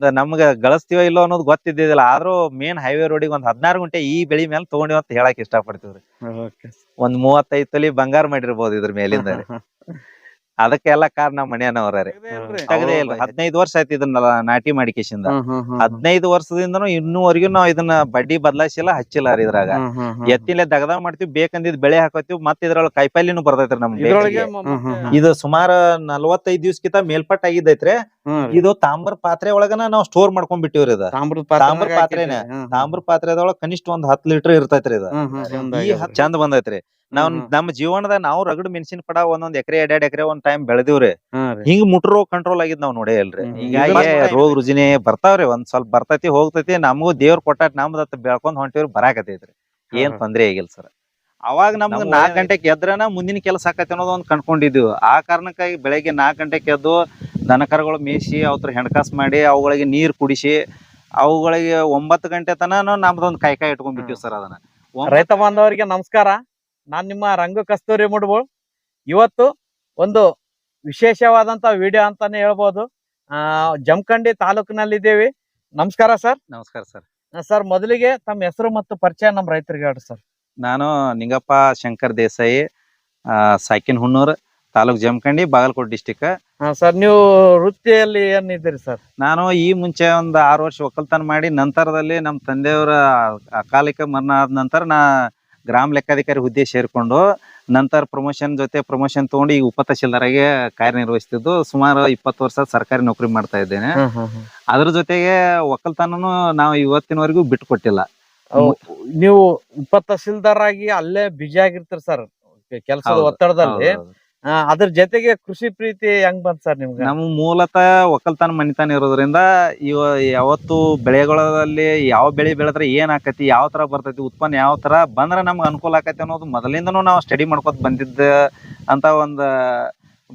ನಮ್ಗ ಗಳಿಸ್ತೀವೋ ಇಲ್ಲೋ ಅನ್ನೋದು ಗೊತ್ತಿದ್ದಿಲ್ಲ ಆದ್ರೂ ಮೇನ್ ಹೈವೇ ರೋಡಿಗೆ ಒಂದ್ ಹದಿನಾರು ಗಂಟೆ ಈ ಬೆಳಿ ಮೇಲೆ ತಗೊಂಡಿವ್ ಅಂತ ಹೇಳಕ್ ಇಷ್ಟ ಪಡ್ತೀವ್ರಿ ಒಂದ್ ಮೂವತ್ತೈದ್ ತೊಲಿ ಬಂಗಾರ ಮಾಡಿರ್ಬೋದು ಇದ್ರ ಮೇಲಿಂದ ಅದಕ್ಕೆಲ್ಲ ಕಾರಣ ನಮ್ಮ ಮನೆಯವ್ರಿ ತೆಗದೇ ಇಲ್ಲ. ಹದಿನೈದು ವರ್ಷ ಆಯ್ತು ಇದನ್ನ ನಾಟಿ ಮಾಡಿಕೇಶಿಂದ. ಹದಿನೈದು ವರ್ಷದಿಂದನು ಇನ್ನೂವರೆಗೂ ನಾವ್ ಇದನ್ನ ಬಡ್ಡಿ ಬದಲಾಯಿಸಿಲ್ಲ ಹಚ್ಚಿಲ್ಲ ರೀ ಇದ್ರಾಗ. ಎತ್ತಿಲೆ ದಗದ ಮಾಡ್ತೀವಿ ಬೇಕಂದಿದ್ ಬೆಳೆ ಹಾಕೋತೀವಿ ಮತ್ತೆ ಇದ್ರೊಳಗೆ ಕಾಯಿಪಲ್ಯನು ಬರ್ತೈತ್ರಿ ನಮ್ ಇದ್ರೊಳಗೆ ಸುಮಾರು ಇದು ಸುಮಾರ ನಲವತ್ತೈದ್ ದಿವ್ಸಕ್ಕಿಂತ ಮೇಲ್ಪಟ್ಟ ಆಗಿದ್ದೈತ್ರಿ ಇದು ತಾಮ್ರ ಪಾತ್ರೆ ಒಳಗನ ನಾವ್ ಸ್ಟೋರ್ ಮಾಡ್ಕೊಂಡ್ ಬಿಟ್ಟಿವ್ರಿ ಇದ. ತಾಮ್ರದ ತಾಮ್ರ ಪಾತ್ರೆನೆ. ತಾಮ್ರ ಪಾತ್ರೆದೊಳಗ ಕನಿಷ್ಠ ಒಂದ್ ಹತ್ತ್ ಲೀಟರ್ ಇರ್ತೈತ್ರಿ ಇದು. ಈ ಚಂದ ಬಂದೈತ್ರಿ ನಾವ್. ನಮ್ಮ ಜೀವನದಾಗ ನಾವು ರಗಡ್ ಮೆಣಸಿನ ಪಡ ಒಂದೊಂದ್ ಎಕರೆ ಎರಡ್ ಎಕರೆ ಒಂದ್ ಟೈಮ್ ಬೆಳೆದಿವ್ರಿ. ಹಿಂಗ್ ಮುಟ್ರ ರೋಗ ಕಂಟ್ರೋಲ್ ಆಗಿದ್ ನಾವ್ ನೋಡೇ ಇಲ್ರಿ. ಹಿಂಗಾಗಿ ರೋಗ ರುಜಿನಿ ಬರ್ತಾವ್ರಿ ಒಂದ್ ಸ್ವಲ್ಪ ಬರ್ತೈತಿ ಹೋಗ್ತೈತಿ ನಮಗೂ ದೇವ್ರ ಕೊಟ್ಟಾಟ ನಮ್ದತ್ ಬೆಳ್ಕೊಂಡ್ ಹೊಂಟಿವ್ರಿ ಬರಾಕತೈತ್ರಿ ಏನ್. ತೊಂದ್ರೆ ಆಗಿಲ್ಲ ಸರ್. ಅವಾಗ ನಮ್ಗ ನಾಲ್ಕು ಗಂಟೆಗೆ ಎದ್ರನ ಮುಂದಿನ ಕೆಲಸ ಆಕತಿ ಅನ್ನೋದು ಒಂದ್ ಕಂಡ್ಕೊಂಡಿದ್ವಿ. ಆ ಕಾರಣಕ್ಕಾಗಿ ಬೆಳಗ್ಗೆ ನಾಲ್ಕು ಗಂಟೆಗೆ ಎದ್ದು ದನಕರುಗಳು ಮೇಯಿಸಿ ಅವ್ರ ಹೆಣ್ಕಾಸ್ ಮಾಡಿ ಅವುಗಳಿಗೆ ನೀರ್ ಕುಡಿಸಿ ಅವುಗಳಿಗೆ ಒಂಬತ್ತು ಗಂಟೆ ತನ ನಮ್ದೊಂದ್ ಕಾಯ್ಕಾಯಿ ಇಟ್ಕೊಂಡ್ಬಿಟ್ಟಿವಿ ಸರ್ ಅದನ್ನ. ರೈತ ಬಾಂಧವರಿಗೆ ನಮಸ್ಕಾರ. ನಾನ್ ನಿಮ್ಮ ರಂಗ ಕಸ್ತೂರಿ ಮುಡ್ಬೋಳು ಇವತ್ತು ಒಂದು ವಿಶೇಷವಾದಂತ ವಿಡಿಯೋ ಅಂತಾನೆ ಹೇಳ್ಬೋದು. ಜಮಖಂಡಿ ತಾಲೂಕಿನಲ್ಲಿದ್ದೀವಿ. ನಮಸ್ಕಾರ ಸರ್. ನಮಸ್ಕಾರ ಸರ್. ಸರ್ ಮೊದಲಿಗೆ ತಮ್ಮ ಹೆಸರು ಮತ್ತು ಪರಿಚಯ ನಮ್ಮ ರೈತರಿಗೆ ಹೇಳಿ ಸರ್. ನಾನು ನಿಂಗಪ್ಪ ಶಂಕರ್ ದೇಸಾಯಿ ಆ, ಸಾಕಿನ್ ಹುಣ್ಣೂರ್ ತಾಲೂಕ್ ಜಮಖಂಡಿ ಬಾಗಲಕೋಟ್ ಡಿಸ್ಟಿಕ್. ಸರ್ ನೀವು ವೃತ್ತಿಯಲ್ಲಿ ಏನಿದ್ದೀರಿ ಸರ್? ನಾನು ಈ ಮುಂಚೆ ಒಂದು ಆರು ವರ್ಷ ಒಕ್ಕಲ್ತನ ಮಾಡಿ ನಂತರದಲ್ಲಿ ನಮ್ಮ ತಂದೆಯವರ ಅಕಾಲಿಕ ಮರಣ ಆದ ನಂತರ ನಾ ಗ್ರಾಮ ಲೆಕ್ಕಾಧಿಕಾರಿ ಹುದ್ದೆ ಸೇರಿಕೊಂಡು ನಂತರ ಪ್ರಮೋಷನ್ ಜೊತೆ ಪ್ರಮೋಷನ್ ತಗೊಂಡು ಈಗ ತಹಶೀಲ್ದಾರಾಗಿ ಕಾರ್ಯನಿರ್ವಹಿಸ್ತಿದ್ದು ಸುಮಾರು ಇಪ್ಪತ್ತು ವರ್ಷ ಸರ್ಕಾರಿ ನೌಕರಿ ಮಾಡ್ತಾ ಇದ್ದೇನೆ. ಅದ್ರ ಜೊತೆಗೆ ಒಕ್ಕಲ್ತನನು ನಾವು ಇವತ್ತಿನವರೆಗೂ ಬಿಟ್ಕೊಟ್ಟಿಲ್ಲ. ನೀವು ಉಪ ತಹಸೀಲ್ದಾರ್ ಆಗಿ ಅಲ್ಲೇ ಬಿಜಿ ಆಗಿರ್ತೀರಿ ಸರ್ ಕೆಲಸದ ಒತ್ತಡದಲ್ಲಿ. ಅದ್ರ ಜೊತೆಗೆ ಕೃಷಿ ಪ್ರೀತಿ ಹೆಂಗ್ ಬಂತ್ ಸರ್ ನಿಮ್ಗೆ? ನಮ್ ಮೂಲತಃ ಒಕ್ಕಲ್ತನ ಮನಿತನ ಇರೋದ್ರಿಂದ ಇವ ಯಾವತ್ತು ಬೆಳೆಗಳಲ್ಲಿ ಯಾವ ಬೆಳೆ ಬೆಳೆದ್ರೆ ಏನ್ ಆಕತಿ ಯಾವ ತರ ಬರ್ತೈತಿ ಉತ್ಪನ್ನ ಯಾವ ತರ ಬಂದ್ರ ನಮ್ಗೆ ಅನುಕೂಲ ಆಕತಿ ಅನ್ನೋದು ಮೊದಲಿಂದನೂ ನಾವು ಸ್ಟಡಿ ಮಾಡ್ಕೊತ ಬಂದಿದ್ದ ಅಂತ ಒಂದ್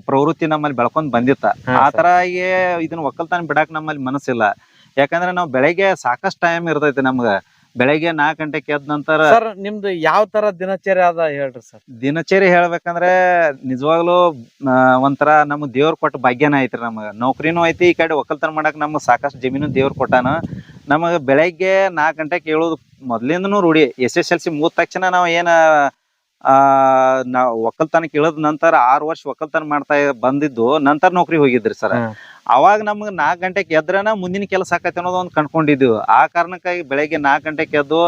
ಪ್ರವೃತ್ತಿ ನಮ್ಮಲ್ಲಿ ಬೆಳ್ಕೊಂಡ್ ಬಂದಿತ್ತ. ಆ. ತರ ಇದನ್ನ ಒಕ್ಕಲ್ತನ ಬಿಡಾಕ್ ನಮ್ಮಲ್ಲಿ ಮನಸ್ಸಿಲ್ಲ. ಯಾಕಂದ್ರೆ ನಾವು ಬೆಳಗ್ಗೆ ಸಾಕಷ್ಟು ಟೈಮ್ ಇರ್ತೈತಿ ನಮ್ಗ. ಬೆಳಗ್ಗೆ ನಾಲ್ಕು ಗಂಟೆಗೆ ಎದ್ದ ನಂತರ ಸರ್ ನಿಮ್ದು ಯಾವ ತರ ದಿನಚರಿ ಅದ ಹೇಳ್ರಿ ಸರ್? ದಿನಚರಿ ಹೇಳ್ಬೇಕಂದ್ರೆ ನಿಜವಾಗ್ಲೂ ಆ, ಒಂಥರ ನಮ್ ದೇವ್ರ ಕೊಟ್ಟ ಭಾಗ್ಯನ ಐತ್ರಿ ನಮಗ. ನೌಕರಿನೂ ಐತಿ ಈ ಕಡೆ ಒಕ್ಕಲ್ತನ ಮಾಡಕ್ ನಮ್ಗೆ ಸಾಕಷ್ಟು ಜಮೀನು ದೇವ್ರ ಕೊಟ್ಟಾನ. ನಮಗ ಬೆಳಗ್ಗೆ ನಾಲ್ಕು ಗಂಟೆಗೆ ಏಳೋದು ಮೊದ್ಲಿಂದನೂ ರೂಢಿ. ಎಸ್ ಎಸ್ ಎಲ್ ಸಿ ಮುಗಿದ ತಕ್ಷಣ ನಾವು ಏನ ಆ ನಾ ಒಕ್ಕಲ್ತನಕ್ಕೆ ಇಳದ ನಂತರ ಆರು ವರ್ಷ ಒಕ್ಕಲ್ತನ ಮಾಡ್ತಾ ಬಂದಿದ್ದು ನಂತರ ನೌಕರಿ ಹೋಗಿದ್ರಿ ಸರ್. ಅವಾಗ ನಮ್ಗೆ ನಾಲ್ಕು ಗಂಟೆಗೆ ಎದ್ರನ ಮುಂದಿನ ಕೆಲಸ ಆಕತಿ ಅನ್ನೋದು ಒಂದು ಕಂಡ್ಕೊಂಡಿದ್ವಿ. ಆ ಕಾರಣಕ್ಕಾಗಿ ಬೆಳಗ್ಗೆ ನಾಲ್ಕು ಗಂಟೆಗೆ ಎದ್ದು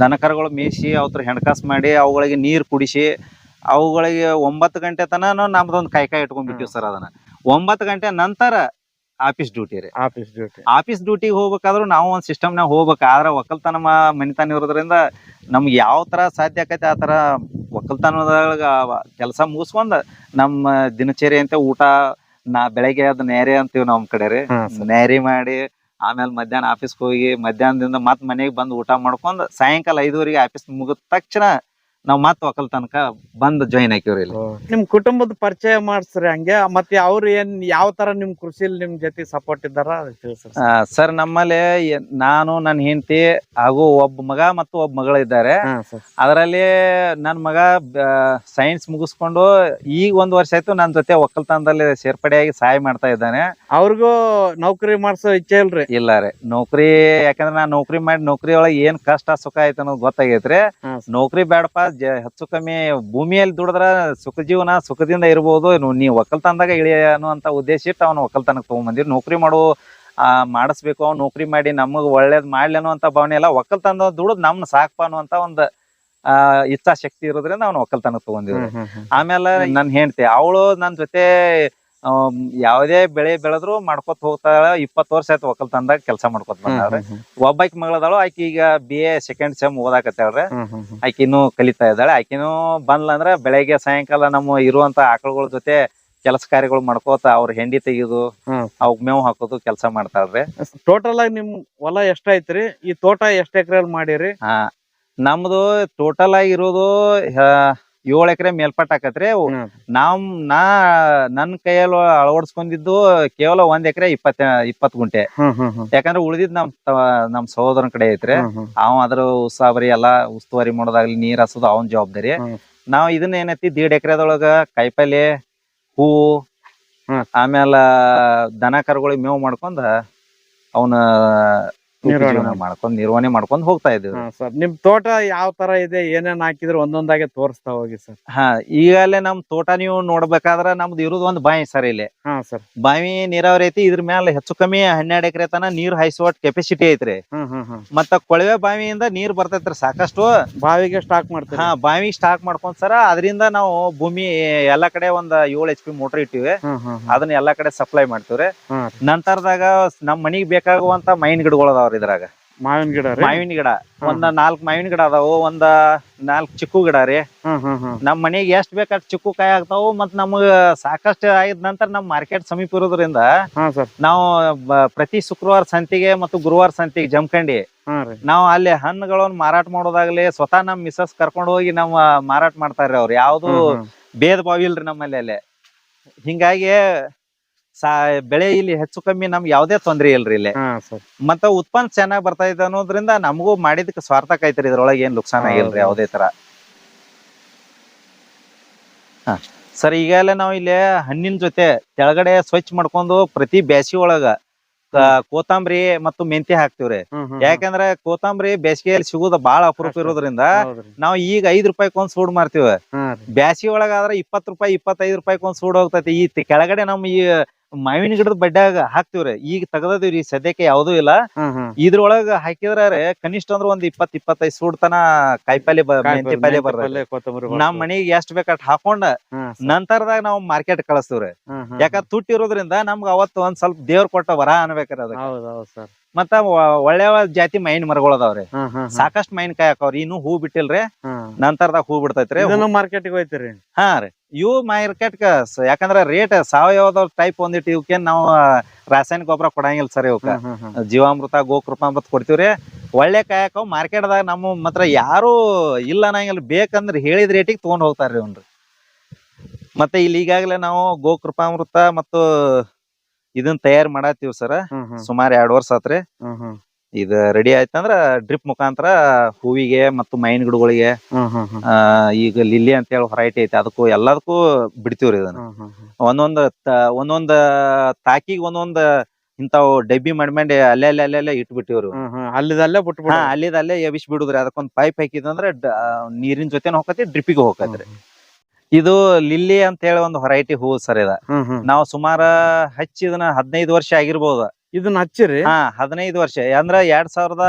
ದನಕರುಗಳು ಮೇಯಿಸಿ ಅವ್ರ ಹೆಣ್ಕಾಸ್ ಮಾಡಿ ಅವುಗಳಿಗೆ ನೀರು ಕುಡಿಸಿ ಅವುಗಳಿಗೆ ಒಂಬತ್ತು ಗಂಟೆ ತನ ನಮ್ದೊಂದು ಕಾಯ್ಕಾಯಿ ಇಟ್ಕೊಂಡ್ಬಿಟ್ಟಿವಿ ಸರ್ ಅದನ್ನ. ಒಂಬತ್ತು ಗಂಟೆ ನಂತರ ಆಫೀಸ್ ಡ್ಯೂಟಿ ರೀ. Office duty. ಆಫೀಸ್ ಡ್ಯೂಟಿಗೆ ಹೋಗ್ಬೇಕಾದ್ರೂ ನಾವು ಒಂದು ಸಿಸ್ಟಮ್ನಾಗ ಹೋಗ್ಬೇಕು. ಆದ್ರೆ ಒಕ್ಕಲ್ತನ ಮನಿತನ ಇರೋದ್ರಿಂದ ನಮ್ಗೆ ಯಾವ ತರ ಸಾಧ್ಯ ಆಕೈತೆ ಆ ತರ ಒಕ್ಕಲ್ತನದಾಗ ಕೆಲಸ ಮುಗಿಸ್ಕೊಂಡ್ ನಮ್ಮ ದಿನಚರಿ ಅಂತ ಊಟ ನಾ ಬೆಳಗ್ಗೆ ಅದ್ ನೇರೆ ಅಂತೀವಿ ನಮ್ ಕಡೆ ರೀ. ನೇರಿ ಮಾಡಿ ಆಮೇಲೆ ಮಧ್ಯಾಹ್ನ ಆಫೀಸ್ಗೆ ಹೋಗಿ ಮಧ್ಯಾಹ್ನದಿಂದ ಮತ್ ಮನೆಗೆ ಬಂದು ಊಟ ಮಾಡ್ಕೊಂಡ್ ಸಾಯಂಕಾಲ ಐದುವರೆಗೆ ಆಫೀಸ್ ಮುಗಿದ ತಕ್ಷಣ ನಾವ್ ಮತ್ ಒಕ್ಕಲ್ತನಕ ಬಂದ್ ಜಾಯಿನ್ ಆಕಿವ್ರಿ ಇಲ್ಲಿ. ನಿಮ್ ಕುಟುಂಬದ ಪರಿಚಯ ಮಾಡ್ಸ್ರಿ ಹಂಗೆ ಮತ್ತೆ ಅವ್ರ ಏನ್ ಯಾವ ತರ ನಿಮ್ ಕೃಷಿಲಿ ನಿಮ್ ಜೊತೆ ಸಪೋರ್ಟ್ ಇದ್ದಾರ ಅದ್ ತಿಳ್ಸ್ರಿ. sir. ಸರ್ ನಮ್ಮಲ್ಲಿ ಎ- ನಾನು ನನ್ನ ಹೆಂಡತಿ ಹಾಗೂ ಒಬ್ಬ ಮಗ ಮತ್ತು ಒಬ್ಬ ಮಗಳು ಇದ್ದಾರೆ. ಹಾ. ಅದರಲ್ಲಿ ನನ್ನ ಮಗ ಸೈನ್ಸ್ ಮುಗಿಸ್ಕೊಂಡು ಈಗ ಒಂದ್ ವರ್ಷ ಆಯ್ತು ನನ್ನ ಜೊತೆ ಒಕ್ಕಲ್ತನದಲ್ಲಿ ಸೇರ್ಪಡೆಯಾಗಿ ಸಹಾಯ ಮಾಡ್ತಾ ಇದ್ದಾನೆ. ಅವ್ರಿಗೂ ನೌಕರಿ ಮಾಡ್ಸೋ ಇಚ್ಛೆ ಇಲ್ರಿ? ಇಲ್ಲ ರೀ. ನೌಕರಿ ಯಾಕಂದ್ರೆ ನಾನು ನೌಕರಿ ಮಾಡಿ ನೌಕರಿ ಒಳಗೆ ಏನ್ ಕಷ್ಟ ಸುಖ ಐತೆ ಅನ್ನೋದು ಗೊತ್ತಾಗೈತ್ರಿ. ಹಾ. ನೌಕರಿ ಬೇಡಪ್ಪ ಜ ಹೆಚ್ಚು ಕಮ್ಮಿ ಭೂಮಿಯಲ್ಲಿ ದುಡಿದ್ರ ಸುಖ ಜೀವನ ಸುಖದಿಂದ ಇರ್ಬೋದು. ನೀವು- ಒಕ್ಕಲ್ತನದಾಗ ಇಳಿಯ ಅನ್ನುವಂತ ಉದ್ದೇಶ ಇಟ್ಟು ಅವ್ನು ಒಕ್ಕಲ್ತನಕ್ಕೆ ತೊಗೊಂಬಂದಿರಿ ನೌಕರಿ ಮಾಡು ಆ ಮಾಡಿಸ್ಬೇಕು. ಅವ್ನು ನೌಕರಿ ಮಾಡಿ ನಮಗ್ ಒಳ್ಳೇದ್ ಮಾಡ್ಲಿ ಅನ್ನುವಂತ ಭಾವನೆ ಎಲ್ಲ ಒಕ್ಕಲ್ತನ ದುಡಿದ್ ನಮ್ನ ಸಾಕಪ್ಪ ಅನ್ನುವಂತ ಒಂದು ಆ ಇಚ್ಛಾಶಕ್ತಿ ಇರೋದ್ರಿಂದ ಅವ್ನು ಒಕ್ಕಲ್ತನಕ್ಕೆ ತೊಗೊಂಡಿದ್ರು. ಆಮೇಲೆ ನನ್ ಹೆಂಡತಿ ಅವಳು ನನ್ ಜೊತೆ ಯಾವುದೇ ಬೆಳೆ ಬೆಳೆದ್ರು ಮಾಡ್ಕೊತ ಹೋಗ್ತಾಳ ಇಪ್ಪತ್ತು ವರ್ಷ ಆಯ್ತು ಒಕ್ಕಲ್ತನದಾಗ ಕೆಲಸ ಮಾಡ್ಕೊತ ಬಂದಾಳ್ರಿ ಒಬ್ಬಾಕಿ ಮಗಳದಾಳು ಆಕಿ ಈಗ ಬಿ ಎ ಸೆಕೆಂಡ್ ಸೆಮ್ ಓದಾಕತ್ತಾಳ್ರಿ ಹ್ಮ್, ಹ್ಮ್, ಹ್ಮ್. ಆಕಿ ಇನ್ನೂ ಕಲಿತಾ ಇದ್ದಾಳೆ. ಆಕಿನೂ ಬಂದ್ಲಂದ್ರ ಬೆಳಗ್ಗೆ ಸಾಯಂಕಾಲ ನಮ್ಮ ಇರುವಂತ ಆಕಳುಗಳ ಜೊತೆ ಕೆಲಸ ಕಾರ್ಯಗಳು ಮಾಡ್ಕೋತ ಅವ್ರ ಹೆಂಡಿ ತೆಗಿಯೋದು. ಅವಕ್ ಮೇವು ಹಾಕೋದು ಕೆಲಸ ಮಾಡ್ತಾಳ್ರಿ ಟೋಟಲ್ ಆಗಿ ನಿಮ್ ಹೊಲ ಎಷ್ಟ ಐತ್ರಿ ಈ ತೋಟ ಎಷ್ಟ್ ಎಕರೆ ಮಾಡಿರಿ? ಹಾ ನಮ್ದು ಟೋಟಲ್ ಆಗಿ ಇರೋದು ಏಳು ಎಕರೆ ಮೇಲ್ಪಟ್ಟ ಆಕತ್ರಿ ಹ್ಮ್. ನಾವ್ ನಾ ನನ್ ಕೈಯಲ್ಲಿ ಅಳವಡಿಸ್ಕೊಂಡಿದ್ದು ಕೇವಲ ಒಂದ್ ಎಕರೆ ಇಪ್ಪತ್ತ ಇಪ್ಪತ್ ಗುಂಟೆ. ಯಾಕಂದ್ರೆ ಉಳಿದಿದ್ ನಮ್ ನಮ್ ಸಹೋದರನ ಕಡೆ ಐತ್ರಿ ಅವ್ ಅದ್ರ ಉಸಾಬರಿ ಎಲ್ಲಾ ಉಸ್ತುವಾರಿ ಮಾಡೋದಾಗ್ಲಿ ನೀರ್ ಹಸೋದು ಅವನ್ ಜವಾಬ್ದಾರಿ. ನಾವ್ ಇದನ್ನ ಏನೈತಿ ದೀಡ್ ಎಕರೆದೊಳಗ ಕಾಯಿಪಲ್ಲೆ ಹೂವು ಆಮ್ಯಾಲ ಆಮೇಲ ದನ ಕರುಗಳಿಗೆ ಮೇವು ಮಾಡ್ಕೊಂಡ ಅವನ ನಿರ್ವಹಣೆ ಮಾಡ್ಕೊಂಡ್ ನಿರ್ವಹಣೆ ಮಾಡ್ಕೊಂಡ್ ಹೋಗ್ತಾ ಇದ್ದೀವಿ. ಹಾ ಸರ್ ನಿಮ್ ತೋಟ ಯಾವ ತರ ಇದೆ ಏನೇನ್ ಹಾಕಿದ್ರು ಒಂದೊಂದಾಗೆ ತೋರಿಸ್ತಾ ಹೋಗಿ ಸರ್. ಹಾ ಈಗಲೇ ನಮ್ ತೋಟ ನೀವು ನೋಡ್ಬೇಕಾದ್ರ ನಮ್ದು ಇರುದು ಒಂದ್ ಬಾವಿ ಸರ್ ಇಲ್ಲಿ. ಹಾ ಸರ್. ಬಾವಿ ನೀರಾವರಿ ಐತಿ ಇದ್ರ ಮ್ಯಾಲ ಹೆಚ್ಚು ಕಮ್ಮಿ ಹನ್ನೆರಡ್ ಎಕರೆ ತನ ನೀರ್ ಹಾಯಿಸುವ ಕೆಪಾಸಿಟಿ ಐತ್ರಿ. ಹ್ಮ್ ಹ್ಮ್ ಹ್ಮ್ ಮತ್ತ ಕೊಳವೆ ಬಾವಿಯಿಂದ ನೀರ್ ಬರ್ತೈತ್ರಿ ಸಾಕಷ್ಟು. ಬಾವಿಗೆ ಸ್ಟಾಕ್ ಮಾಡ್ತೀವಿ ಹಾ ಬಾವಿ ಸ್ಟಾಕ್ ಮಾಡ್ಕೊಂಡ್ ಸರ ಅದರಿಂದ ನಾವು ಭೂಮಿ ಎಲ್ಲಾ ಕಡೆ ಒಂದ್ ಏಳು ಎಚ್ ಪಿ ಮೋಟರ್ ಇಟ್ಟಿವಿ. ಹ್ಮ್ ಹ್ಮ್ ಹ್ಮ್ ಅದನ್ನ ಎಲ್ಲಾ ಕಡೆ ಸಪ್ಲೈ ಮಾಡ್ತೀವ್ರಿ. ಹಾ ನಂತರದಾಗ ನಮ್ ಮನಿಗ್ ಬೇಕಾಗುವಂತ ಮೈನ್ ಗಿಡಗಳು ಅದಾವ್ರಿ. ಇದ್ರಾಗ? ಮಾವಿನ ಗಿಡ ರೀ? ಮಾವಿನ ಗಿಡ. ಒಂದ್ ನಾಲ್ಕ್ ಮಾವಿನ ಗಿಡ ಅದಾವು ಒಂದ ನಾಲ್ಕ್ ಚಿಕ್ಕು ಗಿಡ ರೀ. ಹ್ಮ್ ಹ್ಮ್ ಹ್ಮ್ ನಮ್ ಮನೆಗೆ ಎಷ್ಟ್ ಬೇಕಾದ್ ಚಿಕ್ಕು ಕಾಯಿ ಆಗ್ತಾವು ಮತ್ ನಮಗ ಸಾಕಷ್ಟು ಆಗಿದ ನಂತರ ನಮ್ ಮಾರ್ಕೆಟ್ ಸಮೀಪ ಇರೋದ್ರಿಂದ ಹಾ ಸರ್. ನಾವು ಬ- ಪ್ರತಿ ಶುಕ್ರವಾರ ಸಂತಿಗೆ ಮತ್ತು ಗುರುವಾರ ಸಂತಿಗೆ ಜಮಖಂಡಿ ಹಾ ರೀ. ನಾವು ಅಲ್ಲಿ ಹಣ್ಣುಗಳನ್ನ ಮಾರಾಟ ಮಾಡೋದಾಗ್ಲಿ ಸ್ವತಃ ನಮ್ ಮಿಸಸ್ ಕರ್ಕೊಂಡ್ ಹೋಗಿ ನಮ್ ಮಾರಾಟ ಮಾಡ್ತಾರ್ರಿ ಅವ್ರು. ಯಾವ್ದು ಹ್ಮ್, ಹ್ಮ್. ಭೇದ ಭಾವ ಇಲ್ರಿ ನಮ್ಮಲ್ಲಿ ಅಲ್ಲಿ. ಹಿಂಗಾಗಿ ಸಾ ಬೆಳೆ ಇಲ್ಲಿ ಹೆಚ್ಚು ಕಮ್ಮಿ ನಮ್ಗೆ ಯಾವ್ದೇ ತೊಂದ್ರೆ ಇಲ್ರಿ ಇಲ್ಲಿ. ಹಾ ಸರ್. ಮತ್ತ ಉತ್ಪನ್ನ ಚೆನ್ನಾಗಿ ಬರ್ತಾ ಇದೆ ಅನ್ನೋದ್ರಿಂದ ನಮಗೂ ಮಾಡಿದಕ್ಕೆ ಸ್ವಾರ್ಥಕ ಐತ್ರಿ ಇದ್ರೊಳಗೆ ಏನ್ ನುಕ್ಸಾನ ಆಗಿಲ್ರಿ. ಯಾವ್ದೇ ತರ. ಹಾ ಸರ್ ಈಗಲೇ ನಾವು ಇಲ್ಲಿ ಹಣ್ಣಿನ ಜೊತೆ ಕೆಳಗಡೆ ಸ್ವಚ್ಛ ಮಾಡ್ಕೊಂಡು ಪ್ರತಿ ಬ್ಯಾಸಿ ಒಳಗ ಆ, ಕೋತಂಬರಿ ಮತ್ತು ಮೆಂತಿ ಹಾಕ್ತಿವ್ರಿ. ಹ್ಮ್ ಹ್ಮ್ ಯಾಕಂದ್ರೆ ಕೋತಂಬರಿ ಬೇಸಿಗೆಯಲ್ಲಿ ಸಿಗುದ ಬಾಳ ಅಪರೂಪ. ಇರೋದ್ರಿಂದ ಹೌದ್ರಿ. ನಾವು ಈಗ ಐದ್ ರೂಪಾಯಿ ಒಂದ್ ಸೂಡ್ ಮಾರ್ತೀವಿ. ಹಾ ರೀ. ಬ್ಯಾಸಿ ಒಳಗಾದ್ರ ಇಪ್ಪತ್ ರೂಪಾಯಿ ಇಪ್ಪತ್ತೈದು ರೂಪಾಯಿ ಒಂದ್ ಸೂಡ್ ಹೋಗ್ತೈತಿ. ಈ ತಿ- ಕೆಳಗಡೆ ನಮ್ ಈ ಮಾವಿನ ಗಿಡದ ಬಡ್ಡ್ಯಾಗ ಹಾಕ್ತಿವ್ರಿ. ಈಗ ತೆಗದಿವ್ರಿ ಸದ್ಯಕ್ಕೆ ಯಾವ್ದೂ ಇಲ್ಲ. ಇದ್ರೊಳಗ ಹಾಕಿದ್ರ ಕನಿಷ್ಠ ಅಂದ್ರ ಒಂದ್ ಇಪ್ಪತ್ ಇಪ್ಪತ್ತೈದು ಸೂಡ್ ತನ ಕಾಯಿಪಲ್ಲೆ ಮೆಂತೆ ಪಲ್ಲೆ, ಬರ್ತದೆ ನಮ್. ಮನಿಗ್ ಎಷ್ಟ್ ಬೇಕಟ್ ಹಾಕೊಂಡ ನಂತರದಾಗ ನಾವು ಮಾರ್ಕೆಟ್ ಕಳಿಸ್ತೀವ್ರಿ. ಯಾಕಂದ್ರೆ ತುಟ್ಟಿ ಇರೋದ್ರಿಂದ ನಮ್ಗ ಅವತ್ತು ಒಂದ್ ಸ್ವಲ್ಪ ದೇವ್ರ ಕೊಟ್ಟ ವರ ಅನ್ಬೇಕ್ರಿ ಸರ್. ಮತ್ತ ಒಳ್ಳೆ ಜಾತಿ ಮೈನ್ ಮರಗಳು ಅದಾವ್ರಿ ಸಾಕಷ್ಟು ಮೈನ್ ಕಾಯಿ ಹಾಕವ್ರಿ ಇನ್ನು ಹೂ ಬಿಟ್ಟಿಲ್ರಿ. ನಂತರದಾಗ ಹೂ ಬಿಡ್ತೈತ್ರಿ. ಮಾರ್ಕೆಟ್ ಹೋಯ್ತಿರಿ. ಹಾ ರೀ. ಇವು ಮಾರ್ಕೆಟ್ ಯಾಕಂದ್ರ ರೇಟ್ ಸಾವಯವ ಟೈಪ್ ಒಂದಿಟ್ಟು ಇವಕ್ಕೆ ನಾವು ರಾಸಾಯನಿಕ ಗೊಬ್ಬರ ಕೊಡಂಗಿಲ್ಲ ಸರ್ ಇವಕ್ಕ. ಜೀವಾಮೃತ ಗೋಕೃಪಾಮೃತ ಕೊಡ್ತೀವ್ರಿ. ಒಳ್ಳೆ ಕಾಯಕ ಮಾರ್ಕೆಟ್ದಾಗ ನಮ್ಮ ಮಾತ್ರ ಯಾರು ಇಲ್ಲ ಅನ್ನಂಗಿಲ್ಲ. ಬೇಕಂದ್ರೆ ಹೇಳಿದ ರೇಟಿಗೆ ತಗೊಂಡ್ ಹೋಗ್ತಾರ್ರಿ ಇವನ್ ಮತ್ತೆ ಇಲ್ಲಿ ಈಗಾಗಲೇ ನಾವು ಗೋಕೃಪಾಮೃತ ಮತ್ತು ಇದನ್ನ ತಯಾರ್ ಮಾಡಾತೀವಿ ಸರ್. ಸುಮಾರು ಎರಡ್ ವರ್ಷ ಆತ್ರಿ. ಇದ ರೆಡಿ ಆಯ್ತಂದ್ರ ಡ್ರಿಪ್ ಮುಖಾಂತರ ಹೂವಿಗೆ ಮತ್ತು ಮೈನ್ ಗಿಡಗಳಿಗೆ ಈಗ ಲಿಲ್ಲಿ ಅಂತ ಹೇಳಿ ಹೊರೈಟಿ ಐತಿ. ಅದಕ್ಕೂ ಎಲ್ಲದಕ್ಕೂ ಬಿಡ್ತೀವ್ರಿ ಇದನ್ನ. ಒಂದೊಂದ್ ಒಂದೊಂದ್ ತಾಕಿಗ್ ಒಂದೊಂದ್ ಇಂತಾವ್ ಡಬ್ಬಿ ಮಾಡ್ಮಂಡಿ ಅಲ್ಲೇ ಅಲ್ಲೇ ಅಲ್ಲೇ ಇಟ್ಬಿಟ್ಟಿವ್ರಿ. ಅಲ್ಲಿದಲ್ಲೇ ಬಿಟ್ಬಿಡ ಅಲ್ಲಿದಲ್ಲೇ ಅಲ್ಲಿದ ಅಲ್ಲೇ ಎಬಿಸ್ ಬಿಡುದ್ರಿ ಅದಕ್ಕೊಂದ್ ಪೈಪ್ ಹಾಕಿದಂದ್ರ ನೀರಿನ ಜೊತೆನ ಹೋಗತಿ ಡ್ರಿಪ್ಪಿಗೆ ಹೋಗತ್ರಿ ಇದು ಲಿಲ್ಲಿ ಅಂತ ಹೇಳಿ ಒಂದು ಹೊರೈಟಿ ಹೂವು ಸರ್ ಇದ. ನಾವು ಸುಮಾರ ಹಚ್ಚಿದನ ಹದಿನೈದು ವರ್ಷ ಆಗಿರ್ಬೋದು ಇದನ್ನ ಹಚ್ಚಿರಿ. ಹಾ ಹದಿನೈದು ವರ್ಷ. ಅಂದ್ರ ಎರಡ್ ಸಾವಿರದ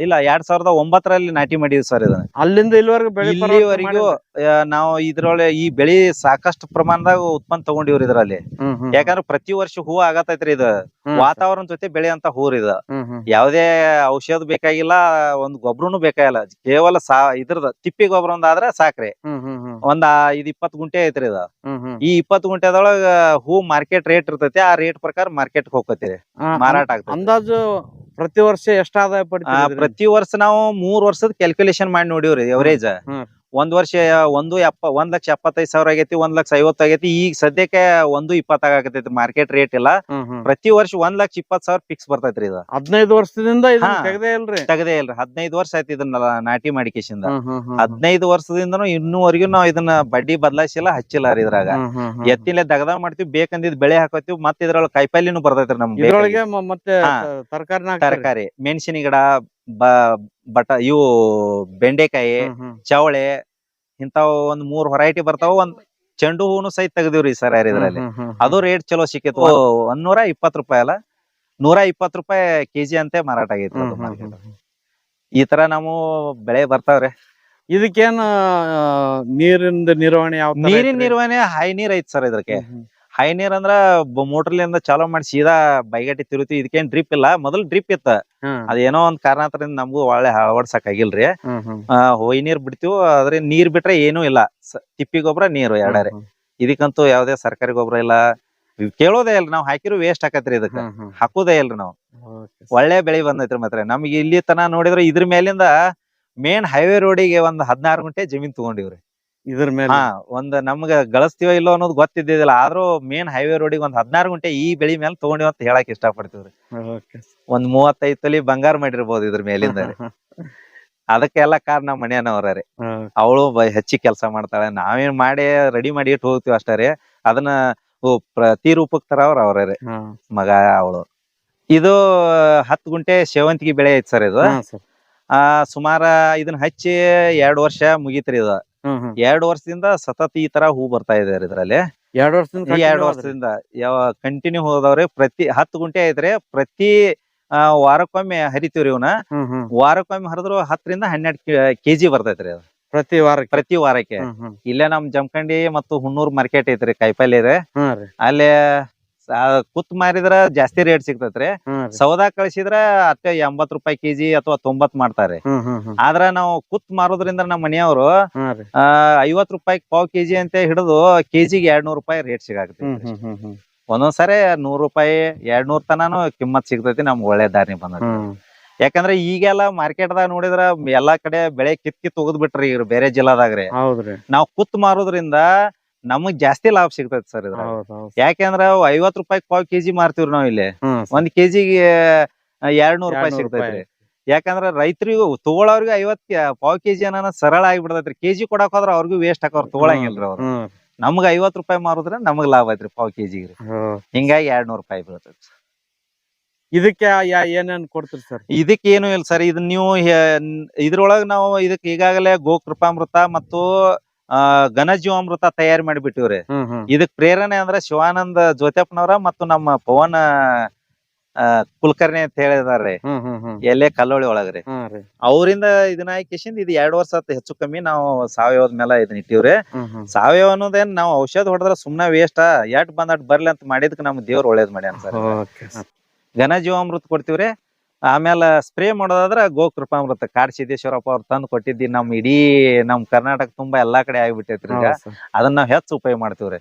ಇಲ್ಲ ಎರಡ್ ಸಾವಿರದ ಒಂಬತ್ತರಲ್ಲಿ ನಾಟಿ ಮಾಡಿದ್ವಿ ಸರ್ ಇದನ್ನ. ಅಲ್ಲಿಂದ ಇಲ್ಲಿವರೆಗೂ ಬೆಳೆ ಇಲ್ಲಿವರೆಗೂ ನಾವು ಇದ್ರೊಳಗೆ ಈ ಬೆಳಿ ಸಾಕಷ್ಟು ಪ್ರಮಾಣದಾಗ ಉತ್ಪನ್ನ ತಗೊಂಡಿವ್ರಿ ಇದ್ರಲ್ಲಿ. ಯಾಕಂದ್ರೆ ಪ್ರತಿ ವರ್ಷ ಹೂ ಆಗತೈತ್ರಿ ಇದು. ವಾತಾವರಣ ಜೊತೆ ಬೆಳೆ ಅಂತ ಹೂರ್ ಇದು. ಯಾವ್ದೇ ಔಷಧ ಬೇಕಾಗಿಲ್ಲ ಒಂದ್ ಗೊಬ್ಬರನು ಬೇಕಾಗಿಲ್ಲ. ಕೇವಲ ಸಾ ಇದ್ರದ ತಿಪ್ಪಿ ಗೊಬ್ಬರ ಒಂದ್ ಆದ್ರ ಸಾಕ್ರಿ. ಒಂದ ಇದ್ ಇಪ್ಪತ್ ಗುಂಟೆ ಐತ್ರಿ ಇದು. ಈ ಇಪ್ಪತ್ ಗುಂಟೆದೊಳಗ ಹೂ ಮಾರ್ಕೆಟ್ ರೇಟ್ ಇರ್ತೈತಿ ಆ ರೇಟ್ ಪ್ರಕಾರ ಮಾರ್ಕೆಟ್ ಹೋಗತ್ತೀರಿ ಆ, ಮಾರಾಟ ಆಗ್ತದೆ. ಅಂದಾಜು ಪ್ರತಿ ವರ್ಷ ಎಷ್ಟ ಆದಾಯ ಪಡಿತೀರಿ ಪ್ರತಿ ವರ್ಷ ನಾವು ಮೂರ್ ವರ್ಷದ ಕ್ಯಾಲ್ಕುಲೇಷನ್ ಮಾಡಿ ನೋಡಿವ್ರಿ ಎವರೇಜ್. ಒಂದ್ ವರ್ಷ ಒಂದು ಎಪ್ಪ ಒಂದ್ ಲಕ್ಷ ಎಪ್ಪತ್ತೈದು ಸಾವಿರ ಆಗೈತಿ ಒಂದ್ ಲಕ್ಷ ಐವತ್ತು ಆಗೈತಿ. ಈಗ ಸದ್ಯಕ್ಕೆ ಒಂದು ಇಪ್ಪತ್ತ ಆಗತೈತಿ ಮಾರ್ಕೆಟ್ ರೇಟ್ ಇಲ್ಲ. ಪ್ರತಿ ವರ್ಷ ಒಂದ್ ಲಕ್ಷ ಇಪ್ಪತ್ ಸಾವಿರ ಫಿಕ್ಸ್ ಬರ್ತೈತ್ರಿ ಇದು. ಹದಿನೈದು ವರ್ಷದಿಂದ. ತೆಗ್ದೇ ಇಲ್ರಿ? ತೆಗದೇ ಇಲ್ರಿ. ಹದಿನೈದು ವರ್ಷ ಆಯ್ತು ಇದನ್ನ ನಾಟಿ ಮಾಡಿಕೇಶಿಂದ. ಹದಿನೈದು ವರ್ಷದಿಂದನು ಇನ್ನೂವರೆಗೂ ನಾವು ಇದನ್ನ ಬಡ್ಡಿ ಬದಲಾಯಿಸಿಲ್ಲ ಹಚ್ಚಿಲ್ಲ ರೀ ಇದ್ರಾಗ. ಎತ್ತಿಲೆ ದಗದ ಮಾಡ್ತೀವಿ ಬೇಕಂದಿದ್ ಬೆಳೆ ಹಾಕೋತೀವಿ ಮತ್ತೆ ಇದ್ರೊಳಗೆ ಕಾಯಿಪಲ್ಯನು ಬರ್ತೈತ್ರಿ ನಮ್ಗೆ ತರಕಾರಿ ಮೆಣಸಿನ ಗಿಡ ಬ ಬಟ ಇವು ಬೆಂಡೆಕಾಯಿ ಚವಳೆ ಇಂತಾವ್ ಒಂದ್ ಮೂರ್ ವೆರೈಟಿ ಬರ್ತಾವ. ಒಂದ್ ಚೆಂಡು ಹೂನು ಸಹಿತ ತೆಗ್ದಿವ್ರಿ ಸರ್ ಇದ್ರಲ್ಲಿ. ಅದು ರೇಟ್ ಚಲೋ ಸಿಕ್ಕಿತ್ತು. ಒಂದ್ನೂರ ಇಪ್ಪತ್ ರೂಪಾಯಿ ಅಲ್ಲ. ನೂರ ಇಪ್ಪತ್ ರೂಪಾಯಿ ಕೆಜಿ ಅಂತೆ ಮಾರಾಟ ಆಗೈತಿ. ಈ ತರ ನಾವು ಬೆಳೆ ಬರ್ತಾವ್ರಿ. ಇದಕ್ಕೇನ ನೀರಿಂದ ನಿರ್ವಹಣೆ ಯಾವ ನೀರಿನ ನಿರ್ವಹಣೆ ಹೈ ನೀರ್ ಐತ್ ಸರ್ ಇದಕ್ಕೆ. ಹೈ ನೀರ್ ಅಂದ್ರ ಮೋಟರ್ಲಿಂದ ಚಾಲೋ ಮಾಡಿ ಸೀದಾ ಬೈಗಟ್ಟಿ ತಿರುತಿ ಇದಕ್ಕೇನ್ ಡ್ರಿಪ್ ಇಲ್ಲ. ಮೊದಲ್ ಡ್ರಿಪ್ ಇತ್ತ. ಅದೇನೋ ಒಂದ್ ಕಾರಣಾಂತರದಿಂದ ನಮಗೂ ಒಳ್ಳೆ ಅಳವಡ್ಸಕ್ ಆಗಿಲ್ರಿ. ಹ್ಮ್ ಹ್ಮ್. ಆ, ಹೊಯ್ ನೀರ್ ಬಿಡ್ತೀವಿ ಆದ್ರೆ ನೀರ್ ಬಿಟ್ರೆ ಏನೂ ಇಲ್ಲ. ತಿಪ್ಪಿ ಗೊಬ್ಬರ ನೀರು ಎರಡಾರೆ. ಇದಕ್ಕಂತೂ ಯಾವ್ದೇ ಸರ್ಕಾರಿ ಗೊಬ್ಬರ ಇಲ್ಲ. ಕೇಳೋದೇ ಇಲ್ಲ ನಾವ್ ಹಾಕಿರೋ ವೇಸ್ಟ್ ಹಾಕತ್ರಿ ಇದಕ್ಕ. ಹಾಕೋದೇ. ಇಲ್ರಿ ನಾವು. ಒಳ್ಳೆ ಬೆಳಿ ಬಂದೈತ್ರಿ ಮಾತ್ರ. ನಮ್ಗೆ ಇಲ್ಲಿ ತನ ನೋಡಿದ್ರೆ ಇದ್ರ ಮೇಲಿಂದ ಮೇನ್ ಹೈವೇ ರೋಡಿಗೆ ಒಂದ್ ಹದಿನಾರು ಗಂಟೆ ಜಮೀನ್ ತಗೊಂಡಿವ್ರಿ. ಇದ್ರ ಮೇಲೆ. ಹಾ ಒಂದ್ ನಮ್ಗ ಗಳಿಸ್ತೀವೋ ಇಲ್ಲೋ ಅನ್ನೋದು ಗೊತ್ತಿದ್ದಿಲ್ಲ ಆದ್ರೂ ಮೇನ್ ಹೈವೇ ರೋಡಿಗೆ ಒಂದ್ ಹದಿನಾರು ಗುಂಟೆ ಈ ಬೆಳಿ ಮೇಲೆ ತಗೊಂಡಿವ್ ಅಂತ ಹೇಳಕ್ ಇಷ್ಟಪಡ್ತೀವ್ರಿ Okay. ಒಂದ್ ಮೂವತ್ತೈದ್ ತೊಲಿ ಬಂಗಾರ ಮಾಡಿರ್ಬೋದು ಇದ್ರ ಮೇಲಿಂದ. ರೀ. ಅದಕ್ಕೆಲ್ಲ ಕಾರಣ ನಮ್ಮ ಮನೆಯವ್ರ ರೀ. ಅವಳು ಹೆಚ್ಚಿ ಕೆಲಸ ಮಾಡ್ತಾಳೆ. ನಾವೇನ್ ಮಾಡಿ ರೆಡಿ ಮಾಡಿ ಇಟ್ಟು ಹೋಗ್ತೀವಿ ಅಷ್ಟೇ ರೀ. ಅದನ್ನ ಪ್ರತಿ ರೂಪಕ್ ತರವ್ರ ಅವ್ರ ರೀ. ಹಾ. ಮಗ ಅವಳು. ಇದು ಹತ್ತು ಗುಂಟೆ ಸೇವಂತಿಗೆ ಬೆಳೆ ಐತಿ ಸರ್ ಇದು. ಹಾ ಆ ಸುಮಾರ ಇದನ್ನ ಹಚ್ಚಿ ಎರಡ್ ವರ್ಷ ಮುಗಿತ್ರಿ ಇದು. ಎರಡ್ ವರ್ಷದಿಂದ ಸತತ ಈ ತರ ಹೂ ಬರ್ತಾ ಇದೆ ಇದ್ರಲ್ಲಿ. ಎರಡು ವರ್ಷದಿಂದ ಎರಡ್. ವರ್ಷದಿಂದ ಯಾವ ಕಂಟಿನ್ಯೂ ಹೋದವ್ರಿ ಪ್ರತಿ ಹತ್ತು ಗುಂಟೆ ಐತ್ರಿ. ಪ್ರತಿ ವಾರಕ್ಕೊಮ್ಮೆ ಹರಿತೀವ್ರಿ ಇವನ. ವಾರಕ್ಕೊಮ್ಮೆ ಹರಿದ್ರು ಹತ್ತರಿಂದ ಹನ್ನೆರಡು ಕೆಜಿ ಬರ್ತೈತ್ರಿ ಅದು. ಪ್ರತಿ ವಾರ ಪ್ರತಿ ವಾರಕ್ಕೆ. ಇಲ್ಲೇ ನಮ್ ಜಮಖಂಡಿ ಮತ್ತು ಹುಣ್ಣೂರ್ ಮಾರ್ಕೆಟ್ ಐತ್ರಿ ಕಾಯಿಪಲ್ಲೆ ಇದೆ. ಅಲ್ಲಿ ಕುತ್ ಮಾರಿದ್ರ ಜಾಸ್ತಿ ರೇಟ್ ಸಿಗ್ತೈತ್ರಿ. ಸೌದಾ ಕಳಿಸಿದ್ರ ಅಷ್ಟೇ ಎಂಬತ್ ರೂಪಾಯಿ ಕೆಜಿ ಅಥವಾ ತೊಂಬತ್ ಮಾಡ್ತಾರೆ. ಆದ್ರ ನಾವು ಕುತ್ ಮಾರೋದ್ರಿಂದ ನಮ್ಮ ಮನೆಯವರು ಐವತ್ ರೂಪಾಯಿ ಪಾವ್ ಕೆಜಿ ಅಂತ ಹಿಡಿದು ಕೆಜಿಗೆ ಎರಡ್ ನೂರ್ ರೂಪಾಯಿ ರೇಟ್ ಸಿಗಾಕತಿ ಒಂದೊಂದ್ಸರಿ ನೂರ್ ರೂಪಾಯಿ ಎರಡ್ ನೂರ್ ತನಾನು ಕಿಮ್ಮತ್ ಸಿಗ್ತೈತಿ ನಮ್ಗೆ ಒಳ್ಳೆ ದಾರಿ ಬಂದ ಯಾಕಂದ್ರೆ ಈಗೆಲ್ಲ ಮಾರ್ಕೆಟ್ ದಾಗ ನೋಡಿದ್ರ ಎಲ್ಲಾ ಕಡೆ ಬೆಳೆ ಕಿತ್ ಕಿತ್ ಹೋಗದ್ ಬಿಟ್ರಿ ಇವ್ರ ಬೇರೆ ಜಿಲ್ಲಾದಾಗ್ರಿ. ನಾವ್ ಕುತ್ ಮಾರೋದ್ರಿಂದ ನಮಗ್ ಜಾಸ್ತಿ ಲಾಭ ಸಿಗ್ತೈತಿ ಸರ್ ಇದ್ರ ಯಾಕಂದ್ರ ಐವತ್ ರೂಪಾಯಿ ಪಾವ್ ಕೆಜಿ ಮಾರ್ತಿವ್ರಿ ನಾವ್ ಇಲ್ಲಿ. ಒಂದ್ ಕೆಜಿಗೆ ಎರಡ್ ನೂರ್ ರೂಪಾಯಿ ಸಿಗ್ತೈತಿ ಸಿಗ್ತೈತ್ರಿ. ಯಾಕಂದ್ರ ರೈತರಿಗೂ ತಗೊಳವ್ರಿಗೆ ಐವತ್ ಪಾವ್ ಕೆಜಿ ಅನ್ನ ಸರಳ ಆಗಿಬಿಡ್ತೈತ್ರಿ. ಕೆಜಿ ಕೊಡಕ್ ಹೋದ್ರ ಅವ್ರಿಗೂ ವೇಸ್ಟ್ ಹಾಕೋರ್ ತಗೊಳಂಗಿಲ್ರಿ ಅವ್ರು. ನಮ್ಗ ಐವತ್ ರೂಪಾಯಿ ಮಾರುದ್ರ ನಮಗ್ ಲಾಭ ಐತ್ರಿ ಪಾವ್ ಕೆಜಿಗೆ. ಹಿಂಗಾಗಿ ಎರಡ್ ನೂರ್ ರೂಪಾಯಿ ಬೀಳ್ತೈತಿ ಇದಕ್ಕೆ ಏನೇನು ಕೊಡ್ತೀರಿ ಸರ್? ಇದಕ್ಕೆ ಏನು ಇಲ್ಲ ಸರ್. ಇದನ್ನ ನೀವು ಇದ್ರೊಳಗೆ ಇದ್ರೊಳಗ ನಾವು ಇದಕ್ಕೆ ಈಗಾಗಲೇ ಗೋಕೃಪಾಮೃತ ಮತ್ತು ಆ ಘನಜೀವಾಮೃತ ತಯಾರಿ ಮಾಡಿಬಿಟ್ಟಿವ್ರಿ. ಹ್ಮ್ ಹ್ಮ್. ಇದಕ್ ಪ್ರೇರಣೆ ಅಂದ್ರೆ ಶಿವಾನಂದ ಜ್ಯೋತ್ಯಪ್ಪನವರ ಮತ್ತು ನಮ್ಮ ಪವನ ಆ, ಕುಲಕರ್ಣಿ ಅಂತ ಹೇಳಿದಾರ್ರಿ ಹ್ಮ್ ಹ್ಮ್ ಹ್ಮ್. ಎಲ್ಲೇ ಕಲ್ಲೋಳಿ ಒಳಗ್ರಿ. ರೀ. ಅವರಿಂದ ಇದನ್ನ ಹಾಕಿಸಿಂದ ಇದು ಎರಡ್ ವರ್ಷ ಆತ್ ಹೆಚ್ಚು ಕಮ್ಮಿ ನಾವು ಸಾವಯವದ ಮೇಲೆ ಇದನ್ನ ಇಟ್ಟಿವ್ರಿ. ಹ್ಮ್ ಹ್ಮ್. ಸಾವಯವ ಅನ್ನೋದೇನ್ ನಾವು ಔಷಧ ಹೊಡೆದ್ರ ಸುಮ್ನ ವೇಸ್ಟ್ ಎಟ್ ಬಂದ್ ಅಟ್ ಬರ್ಲಿ ಅಂತ ಮಾಡಿದ್ಕ ನಮ್ ದೇವ್ರ ಒಳ್ಳೇದ್ ಮಾಡ್ಯಾನ ಸರ್. ಓಕೆ ಘನ ಜೀವಾಮೃತ ಕೊಡ್ತೀವ್ರಿ. ಆಮೇಲೆ ಸ್ಪ್ರೇ ಮಾಡೋದಾದ್ರ ಗೋಕೃಪಾಮೃತ ಕಾಡ್ ಸಿದ್ದೇಶ್ವರಪ್ಪ ಅವ್ರು ತಂದು ಕೊಟ್ಟಿದ್ದಿ ನಮ್ ಇಡೀ ನಮ್ ಕರ್ನಾಟಕ ತುಂಬಾ ಎಲ್ಲಾ ಕಡೆ ಆಗ್ಬಿಟ್ಟೈತ್ರಿ ಈಗ. ಅದನ್ನ ನಾವ್ ಹೆಚ್ಚು ಉಪಯೋಗ ಮಾಡ್ತೀವ್ರಿ.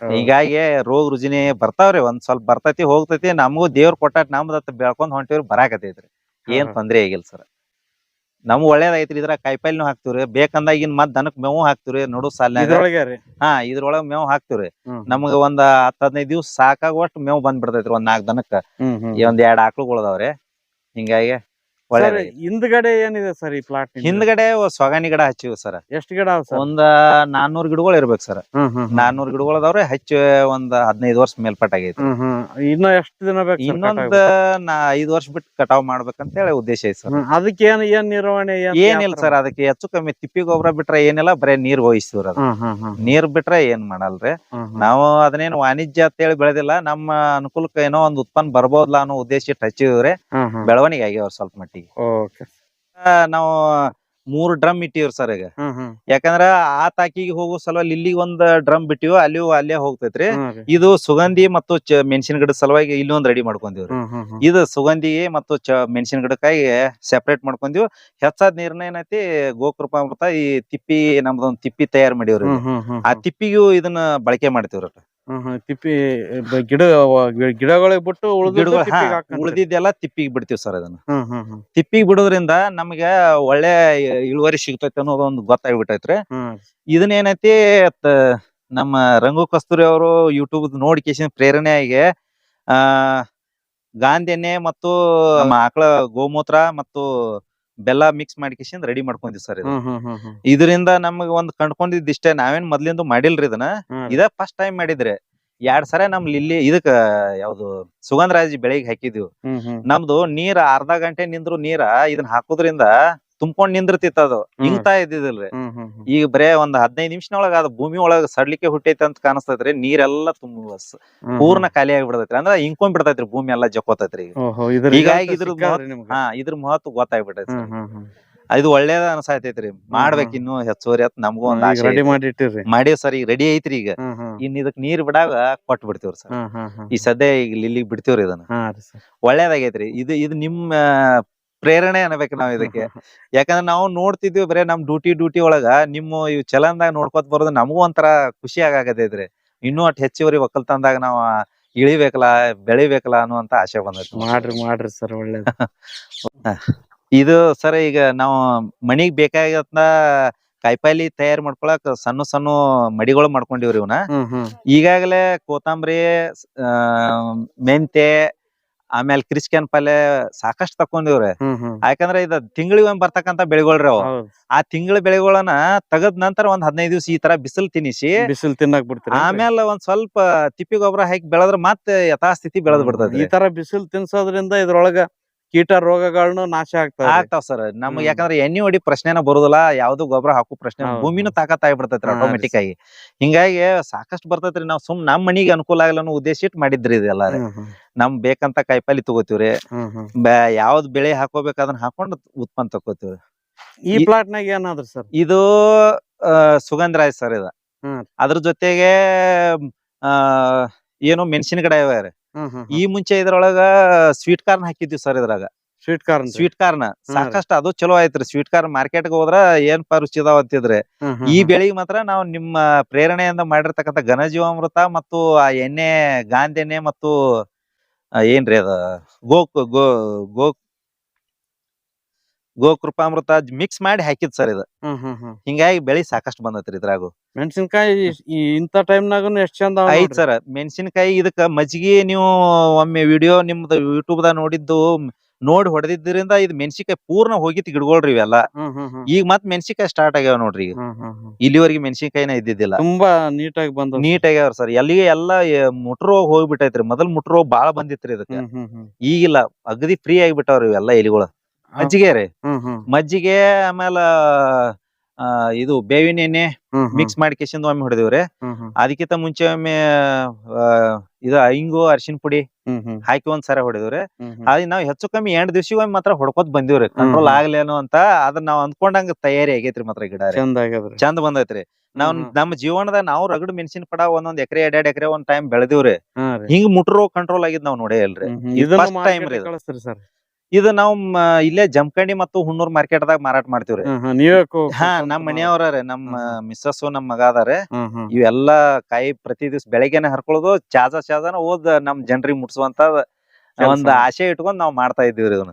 ಹೀಗಾಗಿ ರೋಗ ರುಜಿನಿ ಬರ್ತಾವ್ರಿ ಒಂದ್ ಸ್ವಲ್ಪ ಬರ್ತೈತಿ ಹೋಗ್ತೈತಿ ನಮಗೂ ದೇವ್ರ ಕೊಟ್ಟ ನಮ್ದತ್ ಬೆಳ್ಕೊಂಡ್ ಹೊಂಟಿವ್ರಿ ಬರಾಕತೈತ್ರಿ ಏನ್ ತೊಂದ್ರೆ ಆಗಿಲ್ಲ ಸರ್. ನಮ್ಗ್ ಒಳ್ಳೇದೈತ್ರಿ ಇದ್ರ ಕಾಯಿಪಲ್ಲೆನೂ ಹಾಕ್ತಿವ್ರಿ ಬೇಕಂದಾಗಿನ್ ಮತ್ ದನಕ್ ಮೇವು ಹಾಕ್ತಿವ್ರಿ ನೋಡು ಸಾಲ ಹಾ ಇದ್ರೊಳಗ ಮೇವು ಹಾಕ್ತಿವ್ರಿ. ನಮ್ಗ ಒಂದ್ ಹತ್ತ್ ಹದಿನೈದ್ ದಿವ್ಸ ಸಾಕಾಗುವಷ್ಟು ಮೇವು ಬಂದ್ಬಿಡ್ತೈತ್ರಿ ಒಂದ್ ನಾಲ್ಕ್ ದನಕ್ಕ ಒಂದ್ ಎರಡ್ ಆಕಳುಗಳು ಅದಾವ್ರಿ ಹಿಂಗಾಗಿ ಸರ್ ಹಿಂದ್ಗಡೆ ಏನಿದೆ ಸರ್ ಈ ಪ್ಲಾಟ್ ಹಿಂದ್ಗಡೆ ಸೊಗಾನಿ ಗಿಡ ಹಚ್ಚಿವಿ ಸರ್. ಎಷ್ಟು ಗಿಡ ಒಂದ್ ನಾನ್ನೂರ್ ಗಿಡಗಳು ಇರ್ಬೇಕು ಸರ್. ನಾನೂರ್. ನಾನ್ನೂರ್ ಗಿಡಗಳು ಅದಾವ್ರಿ ಹಚ್ಚಿ ಒಂದ್ ಹದಿನೈದು ವರ್ಷ ಮೇಲ್ಪಟ್ಟ ಆಗೈತಿ ಹ್ಮ್ ಹ್ಮ್. ಇನ್ನ ಎಷ್ಟು ದಿನ ಬೇಕು ಇನ್ನೊಂದ್? ನಾ ಐದ್ ವರ್ಷ ಬಿಟ್ಟು ಕಟಾವ್ ಮಾಡ್ಬೇಕಂತ ಹೇಳಿ ಉದ್ದೇಶ ಐತಿ ಸರ್. ಅದಕ್ಕೆ ಏನ್ ಏನ್ ನಿರ್ವಹಣೆ ಏನ್ ಏನಿಲ್ಲ ಸರ್ ಅದಕ್ಕೆ ಹೆಚ್ಚು ಕಮ್ಮಿ ತಿಪ್ಪಿ ಗೊಬ್ಬರ ಬಿಟ್ರೆ ಏನಿಲ್ಲ ಬರೇ ನೀರ್ ಹ್ಮ್ ನೀರ್ ಬಿಟ್ರೆ ಏನ್ ಮಾಡಲ್ರಿ. ನಾವು ಅದನ್ನೇನು ವಾಣಿಜ್ಯ ಅಂತ ಹೇಳಿ ಬೆಳೆದಿಲ್ಲ ನಮ್ಮ ಅನುಕೂಲಕ್ಕೆ ಏನೋ ಒಂದ್ ಉತ್ಪನ್ನ ಬರ್ಬೋದ್ಲ ಅನ್ನೋ ಉದ್ದೇಶ ಇಟ್ಟು ಹ್ಮ್ ಬೆಳವಣಿಗೆ ಆಗ್ಯಾವ ಸ್ವಲ್ಪ ಮಟ್ಟಿಗೆ ಓಕೆ. ಆ, ನಾವು ಮೂರ್ ಡ್ರಮ್ ಇಟ್ಟಿವ್ರಿ ಸರ್ ಈಗ. ಹ್ಮ್ ಹ್ಮ್. ಯಾಕಂದ್ರ ಆ ತಾಕಿಗೆ ಹೋಗೋ ಸಲುವಾಗಿ ಇಲ್ಲಿ ಒಂದ್ ಡ್ರಮ್ ಬಿಟ್ಟಿವ್ ಅಲ್ಲಿ ಅಲ್ಲೇ ಹೋಗ್ತೈತ್ರಿ. ಹ್ಮ್ ರೀ. ಇದು ಸುಗಂಧಿ ಮತ್ತು ಚ ಮೆಣಸಿನ ಗಿಡದ ಸಲುವಾಗಿ ಇಲ್ಲಿ ಒಂದ್ ರೆಡಿ ಮಾಡ್ಕೊಂಡಿವ್ರಿ. ಹ್ಮ್ ಹ್ಮ್ ಹ್ಮ್. ಇದು ಸುಗಂಧಿ ಮತ್ತು ಚ ಮೆಣಸಿನ ಗಿಡಕ್ಕಾಗಿ ಸೆಪರೇಟ್ ಮಾಡ್ಕೊಂದಿವ್ ಹೆಚ್ಚಾದ ನೀರ್ನ ಏನೈತಿ ಗೋಕೃಪಾಮೃತ ಈ ತಿಪ್ಪಿ ನಮ್ದೊಂದ್ ತಿಪ್ಪಿ ತಯಾರ್ ಮಾಡಿವ್ರಿ. ಹ್ಮ್ ಹ್ಮ್ ಹ್ಮ್ ಆ ತಿಪ್ಪಿಗೂ ಇದನ್ನ ಬಳಕೆ ಮಾಡ್ತೀವ್ರಿ. ತಿಪ್ಪಿ ಬ- ಗಿಡ ಗಿಡಗಳಿಗೆ ಬಿಟ್ಟು ಗಿಡಗಳು ಹಾ ಉಳಿದ ಉಳಿದಿದ್ದೆಲ್ಲ ತಿಪ್ಪಿಗೆ ಬಿಡ್ತೀವಿ ಸರ್ ಅದನ್ನ. ಹ್ಮ್ ಹ್ಮ್ ಹ್ಮ್. ತಿಪ್ಪಿಗೆ ಬಿಡೋದ್ರಿಂದ ನಮ್ಗೆ ಒಳ್ಳೆ ಇಳುವರಿ ಸಿಗ್ತೈತೆ ಅನ್ನೋದು ಒಂದು ಗೊತ್ತಾಗ್ಬಿಟ್ಟೈತ್ರಿ. ಹ್ಮ್. ಇದನ್ನ ಏನೈತಿ ತ- ನಮ್ಮ ರಂಗು ಕಸ್ತೂರಿ ಅವರು ಯೂಟ್ಯೂಬ್ ನೋಡಿ ಕೇಸಿನ ಪ್ರೇರಣೆಯಾಗಿ ಆ ಗಾಂಧಿ ಎಣ್ಣೆ ಮತ್ತು ನಮ್ಮ ಆಕಳ ಗೋಮೂತ್ರ ಮತ್ತು ಬೆಲ್ಲ ಮಿಕ್ಸ್ ಮಾಡ್ಕಸಿಂದ ರೆಡಿ ಮಾಡ್ಕೊಂಡಿ ಸರ್ ಇದು. ಇದರಿಂದ ನಮ್ಗೆ ಒಂದ್ ಕಂಡ್ಕೊಂಡಿದ್ ಇಷ್ಟೇ ನಾವೇನ್ ಮೊದ್ಲಿಂದ ಮಾಡಿಲ್ರಿ ಇದನ್ನ. ಇದ ಫಸ್ಟ್ ಟೈಮ್ ಮಾಡಿದ್ರೆ ಎರಡ್ ಸರ ನಮ್ ಇಲ್ಲಿ ಇದಕ್ಕ ಯಾವ್ದು ಸುಗಂಧರಾಜ್ ಬೆಳಿಗ್ ಹಾಕಿದ್ವಿ. ನಮ್ದು ನೀರ್ ಅರ್ಧ ಗಂಟೆ ನಿಂದ್ರು ನೀರ ಇದನ್ನ ಹಾಕೋದ್ರಿಂದ ತುಂಬ್ಕೊಂಡ್ ನಿಂದಿರ್ತಿತ್ತು ಅದು. ಇಂಗ್ತಾ ಇದ್ದಿದಿಲ್ರಿ ಹ್ಮ್. ಈಗ ಬರೇ ಒಂದ್ ಹದಿನೈದು ನಿಮಿಷನೊಳಗ ಅದ ಭೂಮಿ ಒಳಗ ಸಡ್ಲಿಕ್ಕೆ ಹುಟ್ಟೈತಿ ಅಂತ ಕಾಣಿಸ್ತೈತ್ರಿ ನೀರೆಲ್ಲಾ ತುಂಬ ಪೂರ್ಣ ಖಾಲಿ ಆಗಿಬಿಡ್ತೈತ್ರಿ ಅಂದ್ರ ಇಂಕೊಂಡ್ ಬಿಡ್ತೈತ್ರಿ ಭೂಮಿ ಎಲ್ಲಾ ಜಕ್ಕೋತೈತ್ರಿ ಈಗ. ಓಹೋ ಇದ್ರ ಹೀಗಾಗಿ ಇದ್ರ ಹಾ ಇದ್ರ ಮಹತ್ವ ಗೊತ್ತಾಗ್ಬಿಟ್ಟೈತಿ. ಇದು ಒಳ್ಳೇದ ಅನ್ಸಾತೈತ್ರಿ. ಮಾಡ್ಬೇಕು. ಇನ್ನು ಹೆಚ್ಚುವರಿ ಅಂತ ನಮಗೂ ಒಂದ್ ಮಾಡಿಟ್ಟಿರಿ ಆಸೆ ಮಾಡೀವ್ ಸರ್ ಈಗ ರೆಡಿ ಐತ್ರಿ ಈಗ. ಇನ್ ಇದಕ್ ನೀರ್ ಬಿಡಾಗ ಕೊಟ್ ಬಿಡ್ತೀವ್ರಿ ಸರ್. ಈ ಸದ್ಯ ಈಗ ಇಲ್ಲಿ ಬಿಡ್ತೀವ್ರಿ ಇದನ್ನ. ಒಳ್ಳೇದಾಗೈತ್ರಿ. ಇದು ಇದು ನಿಮ್ಮ ಪ್ರೇರಣೆ ಅನ್ಬೇಕು ನಾವ್ ಇದಕ್ಕೆ. ಯಾಕಂದ್ರೆ ನಾವು ನೋಡ್ತಿದ್ವಿ ಬರೇ ನಮ್ ಡ್ಯೂಟಿ ಡ್ಯೂಟಿ ಒಳಗ ನಿಮ್ಮ ಇವ್ ಚಲನ್ದಾಗ ನೋಡ್ಕೊತ ಬರೋದು ನಮಗೂ ಒಂಥರ ಖುಷಿ ಆಗಾಕತೈತ್ರಿ ಇನ್ನೂ ಅಟ್ ಹೆಚ್ಚುವರಿ ಒಕ್ಕಲ್ತನದಾಗ ನಾವ್ ಇಳಿಬೇಕಲ್ಲ ಬೆಳಿಬೇಕಲ್ಲ ಅನ್ನುವಂತ ಆಸೆ ಬಂದೈತಿ. ಮಾಡ್ರಿ ಮಾಡ್ರಿ ಸರ್ ಒಳ್ಳೇದು. ಇದು ಸರ್ ಈಗ ನಾವು ಮನಿಗ್ ಬೇಕಾಗತ್ತ ಕಾಯಿಪಲ್ಲೆ ತಯಾರ್ ಮಾಡ್ಕೊಳಕ್ ಸಣ್ಣ ಸಣ್ಣ ಮಡಿಗಳು ಮಾಡ್ಕೊಂಡಿವ್ರಿ ಇವನ್ನ ಈಗಾಗಲೇ ಕೊತ್ತಂಬರಿ ಆ ಮೆಂತೆ ಆಮೇಲೆ ಕ್ರಿಸ್ಕ್ಯಾನ್ ಪಲ್ಯ ಸಾಕಷ್ಟು ತಕೊಂಡಿವ್ರಿ ಯಾಕಂದ್ರೆ ಇದ ತಿಂಗಳಿಗೆ ಒಂದ್ ಬರ್ತಕ್ಕಂತ ಬೆಳೆಗಳ್ರಿ ಅವು. ಆ ತಿಂಗಳ ಬೆಳೆಗಳನ್ನ ತೆಗದ್ ನಂತರ ಒಂದ್ ಹದಿನೈದು ದಿವಸ ಈ ತರ ಬಿಸಿಲು ತಿನ್ನಿಸಿ ಬಿಸಿಲು ತಿನ್ನಕ್ ಬಿಡ್ತೀರಿ ಆಮೇಲೆ ಒಂದ್ ಸ್ವಲ್ಪ ತಿಪ್ಪಿ ಗೊಬ್ಬರ ಹಾಕಿ ಬೆಳೆದ್ರ ಮತ್ತೆ ಯಥಾಸ್ಥಿತಿ ಬೆಳೆದ್ ಈ ತರ ಬಿಸಿಲು ತಿನ್ಸೋದ್ರಿಂದ ಇದ್ರೊಳಗ ಕೀಟ ರೋಗಗಳನ್ನು ನಾಶ ಆಗ್ತಾವ ಆಗ್ತಾವ್ ಸರ್. ನಮ್ಗೆ ಹ್ಮ್. ಯಾಕಂದ್ರೆ ಎಣ್ಣೆ ಹೊಡಿ ಪ್ರಶ್ನೆನ ಬರುದಿಲ್ಲ ಯಾವ್ದು ಗೊಬ್ಬರ ಹಾಕು ಪ್ರಶ್ನೆ ಭೂಮಿನು ಭೂಮಿನೂ ತಾಕತ್ ಆಗ್ಬಿಡ್ತೈತ್ರಿ ಹಾ ರೀ ಆಟೋಮೆಟಿಕ್ ಆಗಿ. ಹಿಂಗಾಗಿ ಸಾಕಷ್ಟು ಬರ್ತೈತ್ರಿ. ನಾವ್ ಸುಮ್ ನಮ್ ಮನಿಗೆ ಅನುಕೂಲ ಆಗಲ್ಲ ಅನ್ನೋ ಉದ್ದೇಶ ಇಟ್ಟು ಮಾಡಿದ್ರಿ ಇದೆಲ್ಲ ಹ್ಮ್ ಹ್ಮ್. ನಮ್ ಬೇಕಂತ ಕಾಯಿಪಲ್ಲೆ ತಗೋತೀವ್ರಿ. ಹ್ಮ್ ಹ್ಮ್. ಬ್ಯಾ- ಯಾವ್ದ್ ಬೆಳೆ ಹಾಕೋಬೇಕು ಅದನ್ನ ಹಾಕೊಂಡು ಉತ್ಪನ್ನ ತಗೋತೀವ್ರಿ. ಈ ಈ- ಪ್ಲಾಟ್ ನಾಗ ಏನಾದ್ರು ಸರ್? ಇದು ಆ, ಸುಗಂಧರಾಜ್ ಸರ್ ಇದು. ಹ್ಮ್. ಅದ್ರ ಜೊತೆಗೆ ಆ ಏನು ಮೆಣಸಿನ ಗಿಡ ಇವೆ ರೀ. ಈ ಮುಂಚೆ ಇದ್ರೊಳಗ ಸ್ವೀಟ್ ಕಾರ್ನ್ ಹಾಕಿದ್ವಿ ಸರ್ ಇದ್ರಾಗ. ಸ್ವೀಟ್ ಕಾರ್ನ್ ಸ್ವೀಟ್ ಕಾರ್ನ್ ಸಾಕಷ್ಟು ಅದು ಚಲೋ ಆಯ್ತ್ರಿ ಸ್ವೀಟ್ ಕಾರ್ನ್ ಮಾರ್ಕೆಟ್ಗೆ ಹೋದ್ರ ಏನ್ ಪರುಚಿ ಇದಾವ ಅಂತಿದ್ರೆ. ಈ ಬೆಳಿಗ್ ಮಾತ್ರ ನಾವು ನಿಮ್ಮ ಪ್ರೇರಣೆಯಿಂದ ಮಾಡಿರ್ತಕ್ಕಂಥ ಘನಜೀವಾಮೃತ ಮತ್ತು ಆ ಎಣ್ಣೆ ಗಾಂಧಿ ಎಣ್ಣೆ ಮತ್ತು ಏನ್ರಿ ಅದ ಗೋಕ್ ಗೋ ಗೋ ಗೋಕೃಪಾಮೃತ ಮಿಕ್ಸ್ ಮಾಡಿ ಹಾಕಿದ್ ಸರ್ ಇದು. ಹ್ಮ್ ಹ್ಮ್ ಹ್ಮ್. ಹಿಂಗಾಗಿ ಬೆಳಿ ಸಾಕಷ್ಟು ಬಂದತ್ರಿ ಇದ್ರಾಗು. ಮೆಣಸಿನ್ಕಾಯಿ ಇಂಥ ಟೈಮ್ ನಾಗನು ಎಷ್ಟ್ ಚಂದ ಅವ ಐತ್ ನೋಡ್ರಿ. ಸರ್ ಮೆಣಸಿನಕಾಯಿ ಇದಕ್ಕ ಮಜ್ಜಿಗೆ ನೀವು ಒಮ್ಮೆ ವಿಡಿಯೋ ನಿಮ್ದು ಯೂಟ್ಯೂಬ್ ದಾಗ ನೋಡಿದ್ದು ನೋಡಿ ಹೊಡೆದಿದ್ದರಿಂದ ಇದು ಮೆಣಸಿನಕಾಯಿ ಪೂರ್ಣ ಹೋಗಿತ್ತು ಗಿಡಗಳ್ರಿ ಇವೆಲ್ಲ. ಹ್ಮ್ ಹ್ಮ್ ಹ್ಮ್. ಈಗ ಮತ್ ಮೆಣಸಿನಕಾಯಿ ಸ್ಟಾರ್ಟ್ ಆಗ್ಯಾವ ನೋಡ್ರಿ ಈಗ. ಹ್ಮ್ ಹ್ಮ್ ಹ್ಮ್. ಇಲ್ಲಿವರೆಗೆ ಮೆಣಸಿನಕಾಯಿನ ಇದ್ದಿದ್ದಿಲ್ಲ. ತುಂಬಾ ನೀಟಾಗಿ ಬಂದ ನೀಟ್ ಆಗ್ಯಾವ್ರಿ ಸರ್ ಎಲ್ಲಿಗೆ ಎಲ್ಲ ಮುಟ್ರ ಹೋಗಿ ಹೋಗ್ಬಿಟ್ಟೈತ್ರಿ. ಮೊದಲ್ ಮುಟ್ರ ಬಾಳ ಬಂದಿತ್ರಿ ಇದಕ್ಕ. ಹ್ಮ್ ಹ್ಮ್ ಹ್ಮ್. ಈಗಿಲ್ಲ ಅಗದಿ ಫ್ರೀ ಆಗಿಬಿಟ್ಟವ್ರಿ ಇವೆಲ್ಲ ಎಲಿಗಳು. ಮಜ್ಜಿಗೆ ರೀ. ಹ್ಮ್ ಹ್ಮ್. ಮಜ್ಜಿಗೆ ಆಮೇಲೆ ಆ, ಇದು ಬೇವಿನ ಎಣ್ಣೆ ಹ್ಮ್ ಮಿಕ್ಸ್ ಮಾಡಿ ಕಿಸಿಂದ ಒಮ್ಮೆ ಹೊಡೆದಿವ್ರಿ ಹ್ಮ್ ಹ್ಮ್. ಅದಕ್ಕಿಂತ ಮುಂಚೆ ಒಮ್ಮೆ ಆ, ಇದು ಇಂಗು ಅರಿಶಿನ ಪುಡಿ ಹ್ಮ್ ಹ್ಮ್. ಹಾಕಿ ಒಂದ್ ಸರ ಹೊಡೆದಿವ್ರಿ ಹ್ಮ್ ಹ್ಮ್. ಅದ್ ನಾವ್ ಹೆಚ್ಚು ಕಮ್ಮಿ ಎಂಟ್ ದಿವ್ಸ ಒಮ್ಮೆ ಮಾತ್ರ ಹೊಡ್ಕೊತ್ ಬಂದಿವ್ರಿ ಕಂಟ್ರೋಲ್ ಹ್ಮ್. ಆಗ್ಲೇನೋ ಅಂತ ಅದನ್ನ ನಾವ್ ಅಂದ್ಕೊಂಡಂಗ ತಯಾರಿ ಆಗೈತ್ರಿ ಮಾತ್ರ ಗಿಡ ರೀ. ಚಂದ ಆಗ್ಯದ್ರಿ ಚಂದ ಬಂದೈತ್ರಿ. ನಾವ್ ಹ್ಮ್ ಹ್ಮ್. ನಮ್ಮ ಜೀವನದಾಗ ನಾವು ರಗಡ್ ಮೆಣಸಿನ ಪಡ ಒಂದೊಂದ್ ಎಕರೆ ಎರಡ್ ಎಕರೆ ಒಂದ್ ಟೈಮ್ ಬೆಳೆದಿವ್ರಿ ಹಾ ರೀ. ಹಿಂಗ್ ಮುಟ್ರೋ ಕಂಟ್ರೋಲ್ ಆಗಿದ್ ನಾವ್ ನೋಡೇ ಇಲ್ರಿ. ಹ್ಮ್ ಹ್ಮ್. ಇದು ಇದನ್ನ first time ರೀ ಇದು. ಕಳಿಸ್ತೀರಿ ಸರ್. ಇದು ನಾವ್ ಇಲ್ಲೇ ಜಮಖಂಡಿ ಮತ್ತು ಹುಣ್ಣೂರ್ ಮಾರ್ಕೆಟ್ ದಾಗ ಮಾರಾಟ ಮಾಡ್ತೀವ್ರಿ ನೀವೇ ಹಾ ನಮ್. ಮನೆಯವ್ರ ನಮ್ಮ ಮಿಸ್ಸಸ್ ನಮ್ ಮಗ ಅದಾರೆ ಇವೆಲ್ಲಾ ಕಾಯಿ ಪ್ರತಿ ದಿವ್ಸ ಬೆಳಗ್ಗೆನೆ ಹರ್ಕೊಳ್ಳೋದು ಚಾಜ ಚಾಜನ ಓದ್ ನಮ್ ಜನರಿಗೆ ಮುಟ್ಸುವಂತ ಒಂದ್. ಆಸೆ ಇಟ್ಕೊಂಡ್ ನಾವ್ ಮಾಡ್ತಾ ಇದ್ದೀವ್ರಿ ಇದನ್ನ.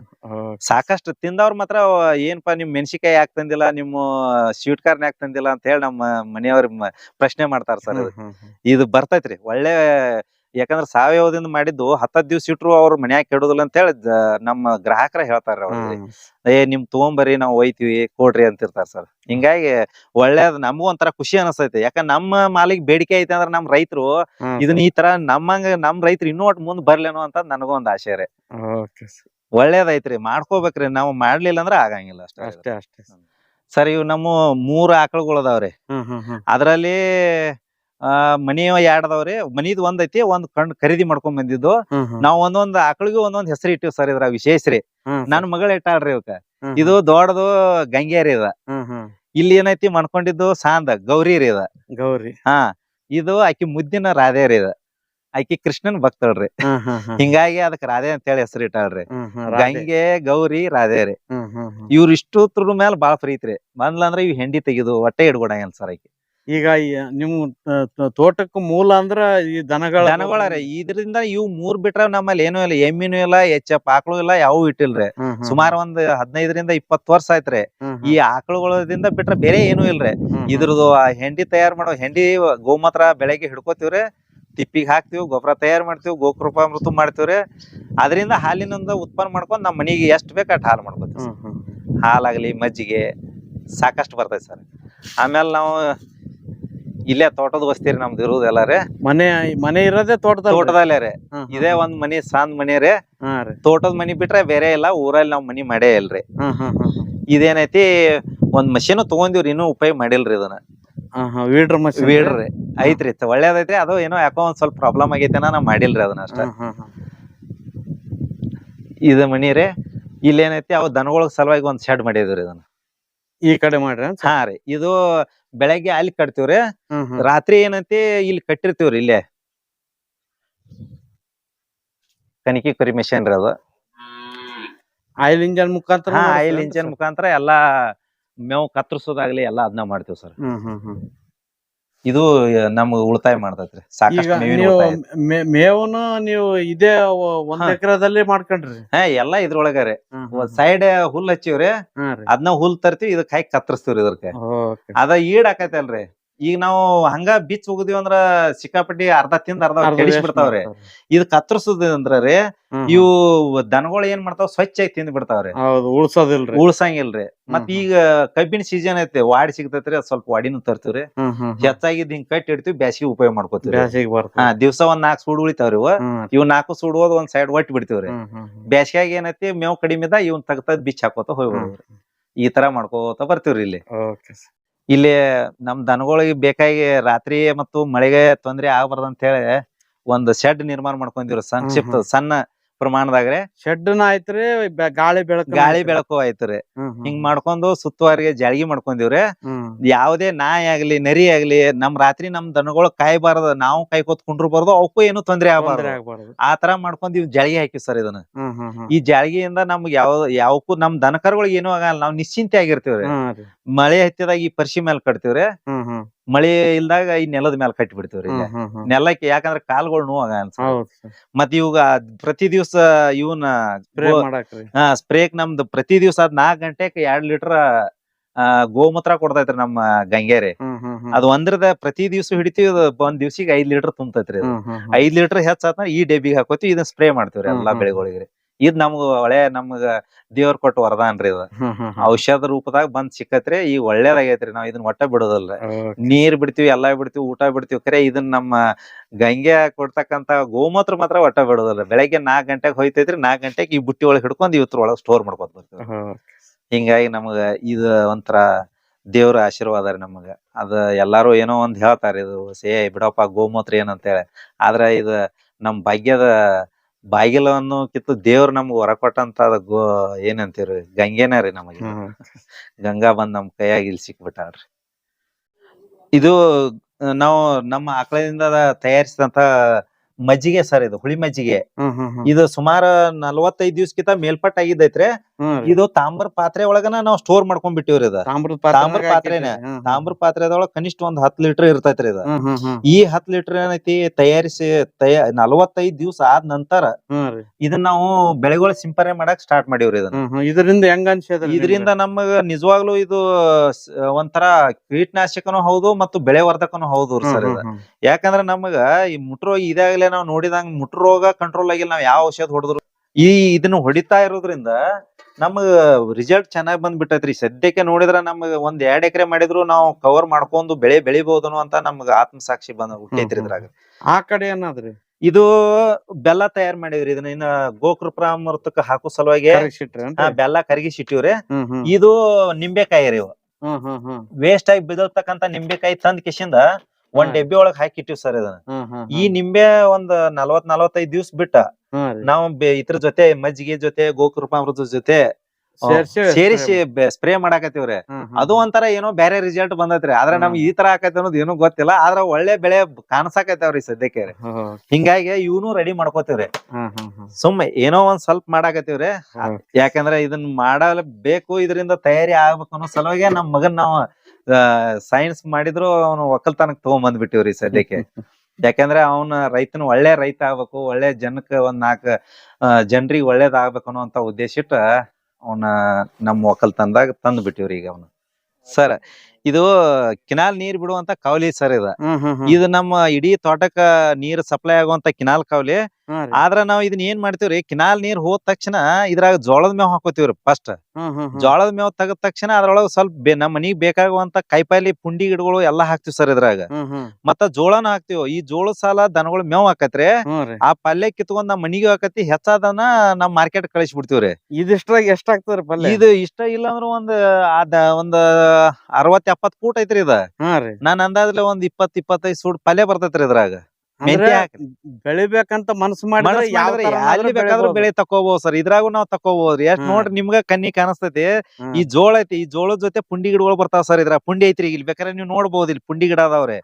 ಸಾಕಷ್ಟು ತಿಂದವ್ರ ಮಾತ್ರ ಏನಪ್ಪಾ ನಿಮ್ ಮೆಣಸಿಕಾಯಿ ಯಾಕೆ ತಂದಿಲ್ಲ ನಿಮ್ಮ ಸ್ವೀಟ್ ಕಾರ್ನ್ ಯಾಕೆ ತಂದಿಲ್ಲ ಅಂತ ಹೇಳಿ ನಮ್ಮ ಮನೆಯವ್ರ ಪ್ರಶ್ನೆ ಮಾಡ್ತಾರ ಸರ್. ಇದು ಬರ್ತೈತ್ರಿ ಒಳ್ಳೆ ಯಾಕಂದ್ರ ಸಾವಯವದಿಂದ ಮಾಡಿದ್ದು ಹತ್ತು ದಿವ್ಸ ಇಟ್ರು ಅವ್ರ ಮನ್ಯಾಗ ಕೆಡುದಿಲ್ಲ ಅಂತ ಹೇಳಿ ನಮ್ಮ ಗ್ರಾಹಕರ ಹೇಳ್ತಾರ ಅವ್ರಿಗೆ. ಏ ನಿಮ್ ತಗೊಂಬರ್ರಿ ನಾವು ಒಯ್ತೀವಿ ಕೊಡ್ರಿ ಅಂತಿರ್ತಾರ ಸರ್. ಹಿಂಗಾಗಿ ಒಳ್ಳೇದ್ ನಮಗೂ ಒಂಥರ ಖುಷಿ ಅನಸ್ತೈತಿ ಯಾಕಂದ್ರೆ ನಮ್ಮ ಮಾಲಿಗೆ ಬೇಡಿಕೆ ಐತೆ ಅಂದ್ರೆ ನಮ್ ರೈತರು ಇದನ್ನ ಈ ತರ ನಮ್ಮಂಗ ನಮ್ ರೈತರು ಇನ್ನೂ ಒಟ್ಟು ಮುಂದ್ ಬರ್ಲೇನೋ ಅಂತ ನನಗೂ ಒಂದ್ ಆಶೆ ರೀ. ಒಳ್ಳೇದೈತ್ರಿ ಮಾಡ್ಕೋಬೇಕ್ರಿ. ನಾವು ಮಾಡ್ಲಿಲ್ಲ ಅಂದ್ರೆ ಆಗಂಗಿಲ್ಲ ಅಷ್ಟೇ ಅಷ್ಟೇ ಅಷ್ಟೇ. ಸರ್ ಇವ್ ನಮ್ಮ ಮೂರ್ ಆಕಳುಗಳು ಅದಾವ್ರಿ. ಹ್ಮ್ ಹ್ಮ್ ಹ್ಮ್. ಅದ್ರಲ್ಲಿ ಆ ಮನಿ ಎರಡ್ ಅದಾವ್ರಿ ಮನಿದ್ ಒಂದ್ ಐತಿ ಒಂದ್ ಕಣ್ ಖರೀದಿ ಮಾಡ್ಕೊಂಡ್ ಬಂದಿದ್ದು. ನಾವ್ ಒಂದೊಂದ್ ಆಕಳಿಗೂ ಒಂದೊಂದ್ ಹೆಸರು ಇಟ್ಟಿವ್ ಸರ್ ಇದ್ರ ವಿಶೇಷ ರೀ ನನ್ ಮಗಳ ಇಟ್ಟಾಳ್ರಿ ಇವಕ್ಕ ಇದು ದೊಡ್ಡದು ಗಂಗೇರಿ ಇದ ಇಲ್ಲಿ ಏನೈತಿ ಮನ್ಕೊಂಡಿದ್ದು ಸಾಂದ ಗೌರಿ ರೀ ಇದ. ಗೌರಿ. ಹಾ ಇದು ಆಕಿ ಮುದ್ದಿನ ರಾಧೆ ರೀ ಇದ. ಆಕಿ ಕೃಷ್ಣನ್ ಭಕ್ತಳ್ರಿ. ಹಿಂಗಾಗಿ ಅದಕ್ ರಾಧೆ ಅಂತೇಳಿ ಹೆಸರು ಇಟ್ಟಾಳ್ರಿ. ಗಂಗೆ ಗೌರಿ ರಾಧೆ ರೀ. ಇವ್ರ ಇಷ್ಟುತ್ರ ಮೇಲೆ ಬಾಳ ಪ್ರೀತಿ ಬಂದ್ಲಂದ್ರ ಇವ್ ಹೆಂಡಿ ತೆಗಿದು ಹೊಟ್ಟೆ ಇಡ್ಕೊಡಂಗಿಲ್ಲ ಸರ್ ಆಕಿ. ಈಗ ನಿಮ್ ತ- ತ- ಮೂಲ ಅಂದ್ರ ಈ ದನಗಳ ದನಗಳ ರೀ ಇದರಿಂದ ಇವ್ ಮೂರ್ ಬಿಟ್ರ ನಮ್ಮಲ್ಲಿ ಏನೂ ಇಲ್ಲ ಎಮ್ಮಿನೂ ಇಲ್ಲ ಎಚ್ಚಪ್ ಆಕಳು ಇಲ್ಲ ಯಾವು ಇಟ್ಟಿಲ್ರಿ ಸುಮಾರು ಒಂದ್ ಹದಿನೈದರಿಂದ ಇಪ್ಪತ್ ವರ್ಷ ಆಯ್ತ್ರಿ. ಈ ಆಕಳುಗಳಿಂದ ಬಿಟ್ರ ಬೇರೆ ಏನೂ ಇಲ್ರಿ. ಇದ್ರದ್ದು ಆ ಹೆಂಡಿ ತಯಾರ್ ಮಾಡೋ ಹೆಂಡಿ ಗೋಮಾತ್ರ ಬೆಳಗ್ಗೆ ಹಿಡ್ಕೋತೀವ್ರಿ. ತಿಪ್ಪಿಗೆ ಹಾಕ್ತಿವಿ ಗೊಬ್ಬರ ತಯಾರ್ ಮಾಡ್ತೀವಿ ಗೋಕೃಪಾಮೃತ ಮಾಡ್ತೀವ್ರಿ ಅದರಿಂದ ಹಾಲಿನಿಂದ ಉತ್ಪನ್ನ ಮಾಡ್ಕೊಂಡ್ ನಮ್ಮ ಮನಿಗೆ ಎಷ್ಟ್ ಬೇಕು ಅಷ್ಟ್ ಹಾಲು ಮಾಡ್ಕೊತೀವಿ. ಹಾಲಾಗ್ಲಿ ಮಜ್ಜಿಗೆ ಸಾಕಷ್ಟು ಬರ್ತೈತಿ ಸರ್. ಆಮೇಲೆ ನಾವು ಇಲ್ಲೇ ತೋಟದ ವಸ್ತಿರಿ ನಮ್ದು ರೀ ಮನೆ ಮನೆ ಇರೋದೇ ತೋಟದ ತೋಟದಲ್ಲೇ ರೀ. ಇದೇ ಒಂದ್ ಮನಿ ಸಣ್ಣ ಮನಿ ರೀ. ತೋಟದ ಮನಿ ಬಿಟ್ರೆ ಬೇರೆ ಇಲ್ಲ ಊರಲ್ಲಿ ನಾವ್ ಮನಿ ಮಾಡೇ ಇಲ್ರಿ. ಇದೇನೈತಿ ಒಂದ್ ಮಷೀನ್ ತಗೊಂಡಿವ್ರಿ ಇನ್ನೂ ಉಪಯೋಗ ಮಾಡಿಲ್ರಿ ಇದನ್ನ. ವೀಡ್ರ್ ಮಷೀನ್ ವೀಡ್ರಿ ಐತ್ರಿ ಒಳ್ಳೇದೈತ್ರಿ ಅದು ಏನೋ ಯಾಕೋ ಒಂದ್ ಸ್ವಲ್ಪ ಪ್ರಾಬ್ಲಮ್ ಆಗೈತೆ ನಾ ಮಾಡಿಲ್ರಿ ಅದನ್ನ ಅಷ್ಟ. ಇದ ಮನಿ ರೀ. ಇಲ್ಲೇನೈತಿ ಅವ್ ದನಗಳ ಸಲುವಾಗಿ ಒಂದ್ ಶೆಡ್ ಮಾಡಿದ್ರಿ ಇದನ್ನ. ಈ ಕಡೆ ಮಾಡ್ರಿ ಅಂತ ಹಾ ರೀ ಇದು ಬೆಳಗ್ಗೆ ಅಲ್ಲಿ ಕಟ್ತೀವ್ರಿ. ರಾತ್ರಿ ಏನೈತಿ ಇಲ್ಲಿ ಕಟ್ಟಿರ್ತೀವ್ರಿ ಇಲ್ಲೇ ಕನಿಕಿ ಕರಿ ಮಿಷನ್ ರೀ ಅದು ಆಯಿಲ್ ಇಂಜನ್ ಮುಖಾಂತರ ಹಾ ಆಯಿಲ್ ಇಂಜನ್? ಮುಖಾಂತರ ಎಲ್ಲಾ ಮೇವು ಕತ್ತರಿಸೋದಾಗ್ಲಿ ಎಲ್ಲಾ ಅದನ್ನ ಮಾಡ್ತೀವಿ ಸರ್ ಹ್ಮ್ ಹ್ಮ್ ಹ್ಮ್. ಇದು ನಮ್ಗ ಉಳಿತಾಯ ಮಾಡ್ತೈತ್ರಿ. ಈಗ ಸಾಕಷ್ಟು ಮೇವಿನ ನೀವು ಉಳಿತಾಯ ಐತಿ. ಮೇ- ಮೇವನ್ನು ನೀವು ಇದೇ ಒ- ಒಂದ್ ಹಾ. ಎಕರೆದಲ್ಲಿ ಮಾಡ್ಕೊಂಡ್ರಿ. ಹಾ ಎಲ್ಲಾ ಇದ್ರೊಳಗ ರೀ. ಹ್ಮ್ ಹ್ಮ್. ಸೈಡ್ ಹುಲ್ ಹಚ್ಚಿವ್ರಿ ಅದ್ನ ರೀ. ಅದನ್ನ ಹುಲ್ ತರ್ತಿವಿ ಇದಕ್ ಹಾಕಿ ಕತ್ತರಿಸ್ತೀವ್ರಿ ಇದಕ್ಕೆ. ಓಕೆ. ಅದ ಈಡ್ ಆಕೈತಲ್ರಿ. ಈಗ ನಾವು ಹಂಗ ಬಿಚ್ ಹೋಗಿದೀವಿ ಅಂದ್ರ ಸಿಕ್ಕಾಪಟ್ಟಿ ಅರ್ಧ ತಿಂದ ಅರ್ಧ ಕೆಡಿಸ್ಬಿಡ್ತಾವ್ರಿ ಇದ್ waste ಬಿಡ್ತಾವ್ರಿ. ಮಾಡ್ತಾವ್ರಿ. ಇದು ಕತ್ತರಿಸುದ ಅಂದ್ರ ರೀ ಇವು ದನಗಳು ಏನ್ ಮಾಡ್ತಾವ? ಸ್ವಚ್ಛಾಗಿ ತಿಂದ್ ಬಿಡ್ತಾವ್ರಿ. ಉಳ್ಸೋದಿಲ್ರಿ. ಉಳ್ಸಂಗಿಲ್ರಿ. ಮತ್ ಈಗ ಕಬ್ಬಿನ ಸೀಸನ್ ಐತಿ ವಾಡಿ ಸಿಗ್ತೈತ್ರಿ ಅದ್ ಸ್ವಲ್ಪ ವಾಡಿನೂ ತರ್ತೀವ್ರಿ. ಹೆಚ್ಚಾಗಿ. ಹೆಚ್ಚಾಗಿದ್ ಹಿಂಗ್ ಕಟ್ಟಿ ಇಡ್ತೀವಿ ಬ್ಯಾಸಿಗೆ ಉಪಯೋಗ ಮಾಡ್ಕೋತೀವಿ ದಿವಸ ಹಾ ಬರ್ತದೆ ದಿವ್ಸ ಒಂದ್ ನಾಲ್ಕು ಸೂಡ್ ಉಳಿತಾವ್ರಿ ಇವ. ಇವ್ ನಾಲ್ಕು ಸೂಡ್ ಹೋದ್ ಒಂದ್ ಸೈಡ್ ಒಟ್ಟಿ ಬಿಡ್ತೀವ್ರಿ. ಬ್ಯಾಸಿಗೆ ಏನೈತಿ ಮೇವ್ ಕಡಿಮೆ ಇವ್ನ್ ಇವ್ನ ತಗತದ್ ಬಿಚ್ ಹಾಕೋತ ಹೋಗ್ಬಿಡ್ರಿ ಈ ತರ ಮಾಡ್ಕೋತ ಬರ್ತೀವ್ರಿ ಇಲ್ಲಿ. ಇಲ್ಲಿ ನಮ್ ದನಗಳಿಗೆ ಬೇಕಾಗಿ ರಾತ್ರಿ ಮತ್ತು ಮಳೆಗೆ ತೊಂದ್ರೆ ಆಗ್ಬಾರ್ದು ಅಂತ ಹೇಳಿ ಒಂದು ಶೆಡ್ ನಿರ್ಮಾಣ ಮಾಡ್ಕೊಂಡಿವ್ರಿ ಸಂಕ್ಷಿಪ್ತ. ಸಣ್ಣ ಪ್ರಮಾಣದಾಗ್ರಿ ಶೆಡ್ನ ಐತ್ರಿ ಬೆ- ಗಾಳಿ ಬೆಳಕು ಗಾಳಿ ಬೆಳಕು ಆಯ್ತ್ರಿ ಹಿಂಗ್ ಮಾಡ್ಕೊಂಡು ಸುತ್ತುವರೆಗೆ ಜಾಳ್ಗಿ ಮಾಡ್ಕೊಂಡಿವ್ರಿ ಯಾವ್ದೇ ನಾಯಿ ಆಗ್ಲಿ ನರಿ ಆಗ್ಲಿ ನಮ್ ರಾತ್ರಿ ನಮ್ ದನಗಳು ಕಾಯ್ಬಾರ್ದು ನಾವು ಕಾಯ್ಕೋತ ಬರ್ದು ಅವಕ್ಕೂ ಏನು ತೊಂದ್ರೆ ಆಗ್ಬಾರ್ದು. ಆ ತರ ಮಾಡ್ಕೊಂಡ್ ಇವ್ ಜಾಳ್ಗಿ ಹಾಕಿವ್ ಸರ್ ಇದನ್ನ. ಈ ಜಾಳ್ಗಿಯಿಂದ ನಮ್ಗೆ ಯಾವ ಯಾವಕ್ಕೂ ನಮ್ ದನಕರುಗಳಿಗೆ ಏನೂ ಆಗಲ್ಲ ನಾವ್ ನಿಶ್ಚಿಂತೆ ಆಗಿರ್ತೀವ್ರಿ. ಮಳೆ ಹತ್ತಿದಾಗ ಈ ಪರ್ಶಿ ಮೇಲೆ ಕಟ್ತೀವ್ರಿ ಮಳಿ ಇಲ್ದಾಗ ಈ ನೆಲದ ಮೇಲೆ ಕಟ್ಟಿ ಬಿಡ್ತೀವ್ರಿ. ನೆಲಕ್ಕೆ ಯಾಕಂದ್ರ ಕಾಲ್ಗಳು ನೋವಾಗ ಸರ್. ಮತ್ ಇವಾಗ ಪ್ರತಿ ದಿವ್ಸ ಇವನ್ನ ಸ್ಪ್ರೇ ಗೋ- ಮಾಡಾಕ್ರಿ ಹಾ ಸ್ಪ್ರೇಕ್ ನಮ್ದು ಪ್ರತಿ ದಿವ್ಸ ಅದ್ ನಾಲ್ಕ್ ಗಂಟೆಕ್ ಎರಡ್ ಲೀಟರ್ ಗೋಮೂತ್ರ ಕೊಡ್ತೈತ್ರಿ ನಮ್ಮ ಗಂಗೇರಿ ಹ್ಮ್ ಹ್ಮ್ ಹ್ಮ್. ಅದು ಒಂದ್ರದ ಪ್ರತಿ ದಿವ್ಸ ಹಿಡಿತೀವಿ ಅದು ಒಂದ್ ದಿವ್ಸಿಗೆ ಐದ್ ಲೀಟರ್ ತುಂಬತೈತ್ರಿ ಅದು. ಹ್ಮ್ ಹ್ಮ್ ಹ್ಮ್. ಐದ್ ಲೀಟರ್ ಹೆಚ್ಚಾತ ಈ ಡಬ್ಬಿಗೆ ಹಾಕೋತಿ ಇದನ್ನ ಸ್ಪ್ರೇ ಮಾಡ್ತೀವ್ರಿ ಹ್ಮ್ ಎಲ್ಲಾ ಹ್ಮ್. ಬೆಳೆಗಳಿಗೆ ಇದ್ ನಮ್ಗ ಒಳ್ಳೆ ನಮ್ಗ ದೇವ್ರ ಕೊಟ್ಟ ವರದಾನ್ರಿ ಇದು. ಔಷಧ ರೂಪದಾಗ ಬಂದ್ ಸಿಕ್ಕತ್ರಿ ಈ ಒಳ್ಳೇದಾಗೈತ್ರಿ ನಾವ್ ಇದನ್ನ ಒಟ್ಟ ಬಿಡೋದಲ್ರಿ. ಓಕೆ. ನೀರ್ ಬಿಡ್ತೀವಿ ಎಲ್ಲಾ ಬಿಡ್ತೀವಿ ಊಟ ಬಿಡ್ತೀವಿ ಕರೆ ಇದನ್ನ ನಮ್ಮ ಗಂಗೆ ಕೊಡ್ತಕ್ಕಂತ ಗೋಮೂತ್ರ ಮಾತ್ರ ಒಟ್ಟ ಬಿಡೋದಲ್ಲ ಬೆಳಗ್ಗೆ ನಾಲ್ಕ್ ಗಂಟೆಗೆ ಹೋಯ್ತೈತ್ರಿ ನಾಲ್ಕ್ ಗಂಟೆಗೆ ಈ ಬುಟ್ಟಿ ಒಳಗ್ ಹಿಡ್ಕೊಂಡ್ ಇವತ್ತರ ಒಳಗ್ ಸ್ಟೋರ್ ಮಾಡ್ಕೊತ ಬರ್ತೀವಿ. ಹಿಂಗಾಗಿ ನಮಗ ಇದು ಒಂಥರ ದೇವ್ರ ಆಶೀರ್ವಾದ ರೀ ನಮಗ. ಅದ ಎಲ್ಲಾರು ಏನೋ ಒಂದ್ ಹೇಳ್ತಾರ ಇದು ಸೇ ಬಿಡಪ್ಪ ಗೋಮೂತ್ರ ಏನಂತ ಹೇಳಿ ಆದ್ರ ಇದು ನಮ್ ಭಾಗ್ಯದ ಬಾಗಿಲವನ್ನು ಕಿತ್ತು ದೇವ್ರ ನಮ್ಗ್ ಹೊರ ಕೊಟ್ಟಂತ ಅದ ಗೋ ಏನಂತೀರಿ ಗಂಗೆನ ರೀ ನಮಗೆ ಗಂಗಾ ಬಂದ್ ನಮ್ ಕೈಯಾಗ ಇಲ್ಲಿ ಸಿಕ್ಬಿಟ್ಟಾಳ್ರಿ ಇದು ನಾವು ನಮ್ಮ ಆಕಳದಿಂದ ತಯಾರಿಸಿದಂತ ಮಜ್ಜಿಗೆ ಸರ್ ಇದು ಹುಳಿ ಮಜ್ಜಿಗೆ. ಇದು ಸುಮಾರು ನಲವತ್ತೈದ್ ದಿವ್ಸಕ್ಕಿಂತ ಮೇಲ್ಪಟ್ಟ ಆಗಿದ್ದೈತ್ರಿ ಹ್ಮ್ ರೀ. ಇದು ತಾಮ್ರ ಪಾತ್ರೆ ಒಳಗನ ನಾವು ಸ್ಟೋರ್ ಮಾಡ್ಕೊಂಡ್ ಬಿಟ್ಟಿವ್ರಿ ಇದ. ತಾಮ್ರದ ತಾಮ್ರ ಪಾತ್ರೆನ. ತಾಮ್ರ ಪಾತ್ರೆದೊಳಗ ಕನಿಷ್ಠ ಒಂದ್ ಹತ್ ಲೀಟರ್ ಇರ್ತೈತ್ರಿ ಇದು. ಈ ಹತ್ ಲೀಟರ್ ಏನೈತಿ ತಯಾರಿಸಿ ತಯ ನಲವತ್ತೈದ್ ದಿವ್ಸ ಆದ ನಂತರ ಇದನ್ನ ನಾವು ಬೆಳೆಗಳ ಸಿಂಪರಣೆ ಮಾಡಕ್ ಸ್ಟಾರ್ಟ್ ಮಾಡಿವ್ರಿ ಇದನ್ನ. ಇದರಿಂದ ಹೆಂಗ ಅನ್ಸದ್ರಿ ಇದರಿಂದ ನಮಗ ನಿಜವಾಗ್ಲೂ ಇದು ಒಂಥರ ಕೀಟನಾಶಕನು ಹೌದು ಮತ್ತು ಬೆಳೆ ವರ್ಧಕನು ಹೌದು ಸರ್ ಇದು. ಯಾಕಂದ್ರ ನಮಗ ಈ ಮುಟ್ರೋಗ ಇದಾಗಲೇ ನಾವು ನೋಡಿದಂಗ ಮುಟ್ರೋಗ ಕಂಟ್ರೋಲ್ ಆಗಿಲ್ಲ ನಾವ್ ಯಾವ ಔಷಧ ಹೊಡೆದ್ರು ಈ ಇದನ್ನ ಹೊಡಿತಾ ಇರೋದ್ರಿಂದ ನಮಗ ರಿಸಲ್ಟ್ ಚೆನ್ನಾಗ್ ಬಂದ್ಬಿಟ್ಟೈತ್ರಿ. ಸದ್ಯಕ್ಕೆ ನೋಡಿದ್ರ ನಮಗ ಒಂದ್ ಎರಡ್ ಎಕರೆ ಮಾಡಿದ್ರು ನಾವು ಕವರ್ ಮಾಡ್ಕೊಂಡು ಬೆಳೆ ಬೆಳಿಬಹುದನು ಅಂತ ನಮ್ಗ ಆತ್ಮಸಾಕ್ಷಿ ಬಂದ ಹುಟ್ಟೈತ್ರಿ ಇದ್ರಾಗ. ಆ ಕಡೆ ಏನಾದ್ರಿ? ಇದು ಬೆಲ್ಲ ತಯಾರ್ ಮಾಡಿವ್ರಿ. ಇದನ್ನ ಇನ್ನ ಗೋಕೃಪ್ರಾಮೃತಕ್ಕ ಹಾಕೋ ಸಲುವಾಗಿ ಹಾ, ಬೆಲ್ಲ ಕರಗಿಸಿಟ್ಟಿವ್ರಿ. ಇದು ನಿಂಬೆಕಾಯಿ ರೀ ಇವು. ವೇಸ್ಟ್ ಆಗಿ ಬಿದ್ದಿರ್ತಕ್ಕಂತ ನಿಂಬೆಕಾಯಿ ತಂದ್ ಕಿಶಿಂದ ಒಂದ್ ಡಬ್ಬಿ ಒಳಗ್ ಹಾಕಿಟ್ಟಿವ್ ಸರ್ ಇದನ್ನ. ಈ ನಿಂಬೆ ಒಂದ್ ನಲವತ್ ನಲವತ್ತೈದ್ ದಿವ್ಸ ಬಿಟ್ಟ ನಾವ್ ಇದ್ರ ಜೊತೆ ಮಜ್ಜಿಗೆ ಜೊತೆ ಗೋಕೃಪಾಮೃತ ಜೊತೆ ಸೇರ್ಸಿ ಸ್ಪ್ರೇ ಮಾಡಾಕತ್ತೀವ್ರಿ ಅದು ಒಂಥರ ಏನೋ ಬೇರೆ ರಿಸಲ್ಟ್ ಬಂದೈತ್ರಿ ಆದ್ರೆ ನಮ್ಗೆ ಈ ತರ ಆಕೈತಿ ಅನ್ನೋದು ಏನೂ ಗೊತ್ತಿಲ್ಲ. ಆದ್ರ ಒಳ್ಳೆ ಬೆಳೆ ಕಾಣಸಾಕೈತಾವ್ರಿ ಸದ್ಯಕ್ಕೆ ರೀ. ಹಿಂಗಾಗಿ ಇವನು ರೆಡಿ ಮಾಡ್ಕೋತೀವ್ರಿ. ಸುಮ್ಮ ಏನೋ ಒಂದ್ ಸ್ವಲ್ಪ ಮಾಡಾಕತ್ತೀವ್ರಿ ಯಾಕಂದ್ರೆ ಯಾಕಂದ್ರ ಇದನ್ನ ಮಾಡಬೇಕು ಇದರಿಂದ ತಯಾರಿ ಆಗ್ಬೇಕು ಅನ್ನೋ ಸಲುವಾಗಿ ನಮ್ ಮಗನ್ ನಾವು ಸೈನ್ಸ್ ಮಾಡಿದ್ರು ಅವನು ಒಕ್ಕಲ್ತನಕ್ ತಗೊಂಡ್ ಬಂದ್ಬಿಟ್ಟಿವ್ರಿ ಸದ್ಯಕ್ಕೆ. ಯಾಕಂದ್ರೆ ಅವನ ರೈತನ ಒಳ್ಳೆ ರೈತ ಆಗ್ಬೇಕು ಒಳ್ಳೆ ಜನಕ್ಕ ಒಂದ್ ನಾಲ್ಕ ಜನರಿಗೆ ಒಳ್ಳೇದಾಗ್ಬೇಕು ಅನ್ನೋಂತ ಉದ್ದೇಶ ಇಟ್ಟ ಅವನ ನಮ್ಮ ಒಕ್ಕಲ್ತನದಾಗ ತಂದ್ ಬಿಟ್ಟಿವ್ರಿ ಈಗ ಅವನು. ಸರ್ ಇದು ಕಿನಾಲ್ ನೀರ್ ಬಿಡುವಂತ ಕಾವಲಿ ಸರ್ ಇದ. ಇದು ನಮ್ಮ ಇಡೀ ತೋಟಕ್ಕ ನೀರ್ ಸಪ್ಲೈ ಆಗುವಂತ ಕಿನಾಲ್ ಕಾವಲಿ. ಆದ್ರ ನಾವ್ ಇದನ್ನ ಏನ್ ಮಾಡ್ತೀವ್ರಿ ಕಿನಾಲ್ ನೀರ್ ಹೋದ ತಕ್ಷಣ ಇದ್ರಾಗ ಜೋಳದ ಮೇವ್ ಹಾಕೋತೀವ್ರಿ ಫಸ್ಟ್. ಜೋಳದ ಮೇವ್ ತೆಗದ ತಕ್ಷಣ ಅದ್ರೊಳಗ ಸ್ವಲ್ಪ ನಮ್ ಮನಿಗ್ ಬೇಕಾಗುವಂತ ಕೈಪಾಲಿ ಪುಂಡಿ ಗಿಡಗಳು ಎಲ್ಲಾ ಹಾಕ್ತಿವಿ ಸರ್ ಇದ್ರಾಗ. ಮತ್ತ ಜೋಳನ ಹಾಕ್ತಿವಿ ಈ ಜೋಳ ಸಾಲ ದನಗಳು ಮೇವ್ ಹಾಕತ್ರಿ ಆ ಪಲ್ಯ ಕಿತ್ಕೊಂಡ್ ನಮ್ ಮನಿಗೆ ಹಾಕತಿ ಹೆಚ್ಚಾದನ ನಮ್ ಮಾರ್ಕೆಟ್ ಕಳಿಸಿ ಬಿಡ್ತೀವ್ರಿ ಇದಿಷ್ಟ್ರಾಗ ಎಷ್ಟ್ ಆಗ್ತದ್ರಿ ಪಲ್ಯ ಇದು ಇಷ್ಟ ಇಲ್ಲ ಅಂದ್ರ ಒಂದ್ ಅದ ಒಂದ್ ಎಪ್ಪತ್ ಫೂಟ್ ಐತ್ರಿ ಇದ. ಹಾ ರೀ. ನಾನ್ ಅಂದಾಜ್ಲೆ ಒಂದ್ ಇಪ್ಪತ್ ಇಪ್ಪತ್ತೈದ್ ಸೂಡ್ ಪಲ್ಯ ಬರ್ತೈತ್ರಿ ಇದ್ರಾಗ. ಅಂದ್ರೆ ಹಾಕ್ರಿ. ಬೆಳಿಬೇಕಂತ ಮನಸ್ಸು ಮಾಡಿದ್ರೆ ಮನಸ್ ಯಾವ ಮಾಡಿದ್ರೆ ಎಲ್ಲಿ ಬೇಕಾದ್ರೂ. ಬೆಳೆ ತಕೋಬಹುದು ಸರ್. ಇದ್ರಾಗು ನಾವ್ ತಕೋಬಹುದ್ರಿ ಎಷ್ಟ್ ಹ್ಮ್. ನೋಡ್ರಿ ನಿಮ್ಗ ಕನ್ನಿ ಕಾಣಿಸ್ತೈತಿ. ಈ ಜೋಳ ಐತಿ ಈ ಜೋಳದ ಜೊತೆ ಪುಂಡಿ ಗಿಡಗಳು ಬರ್ತಾವ ಸರ್ ಇದ್ರ ಪುಂಡಿ ಐತ್ರಿ ಇಲ್ಲಿ ಬೇಕಾದ್ರೆ ನೀವು ನೋಡ್ಬೋದು ಇಲ್ಲಿ ಪುಂಡಿ ಗಿಡ ಅದಾವ್ರಿ.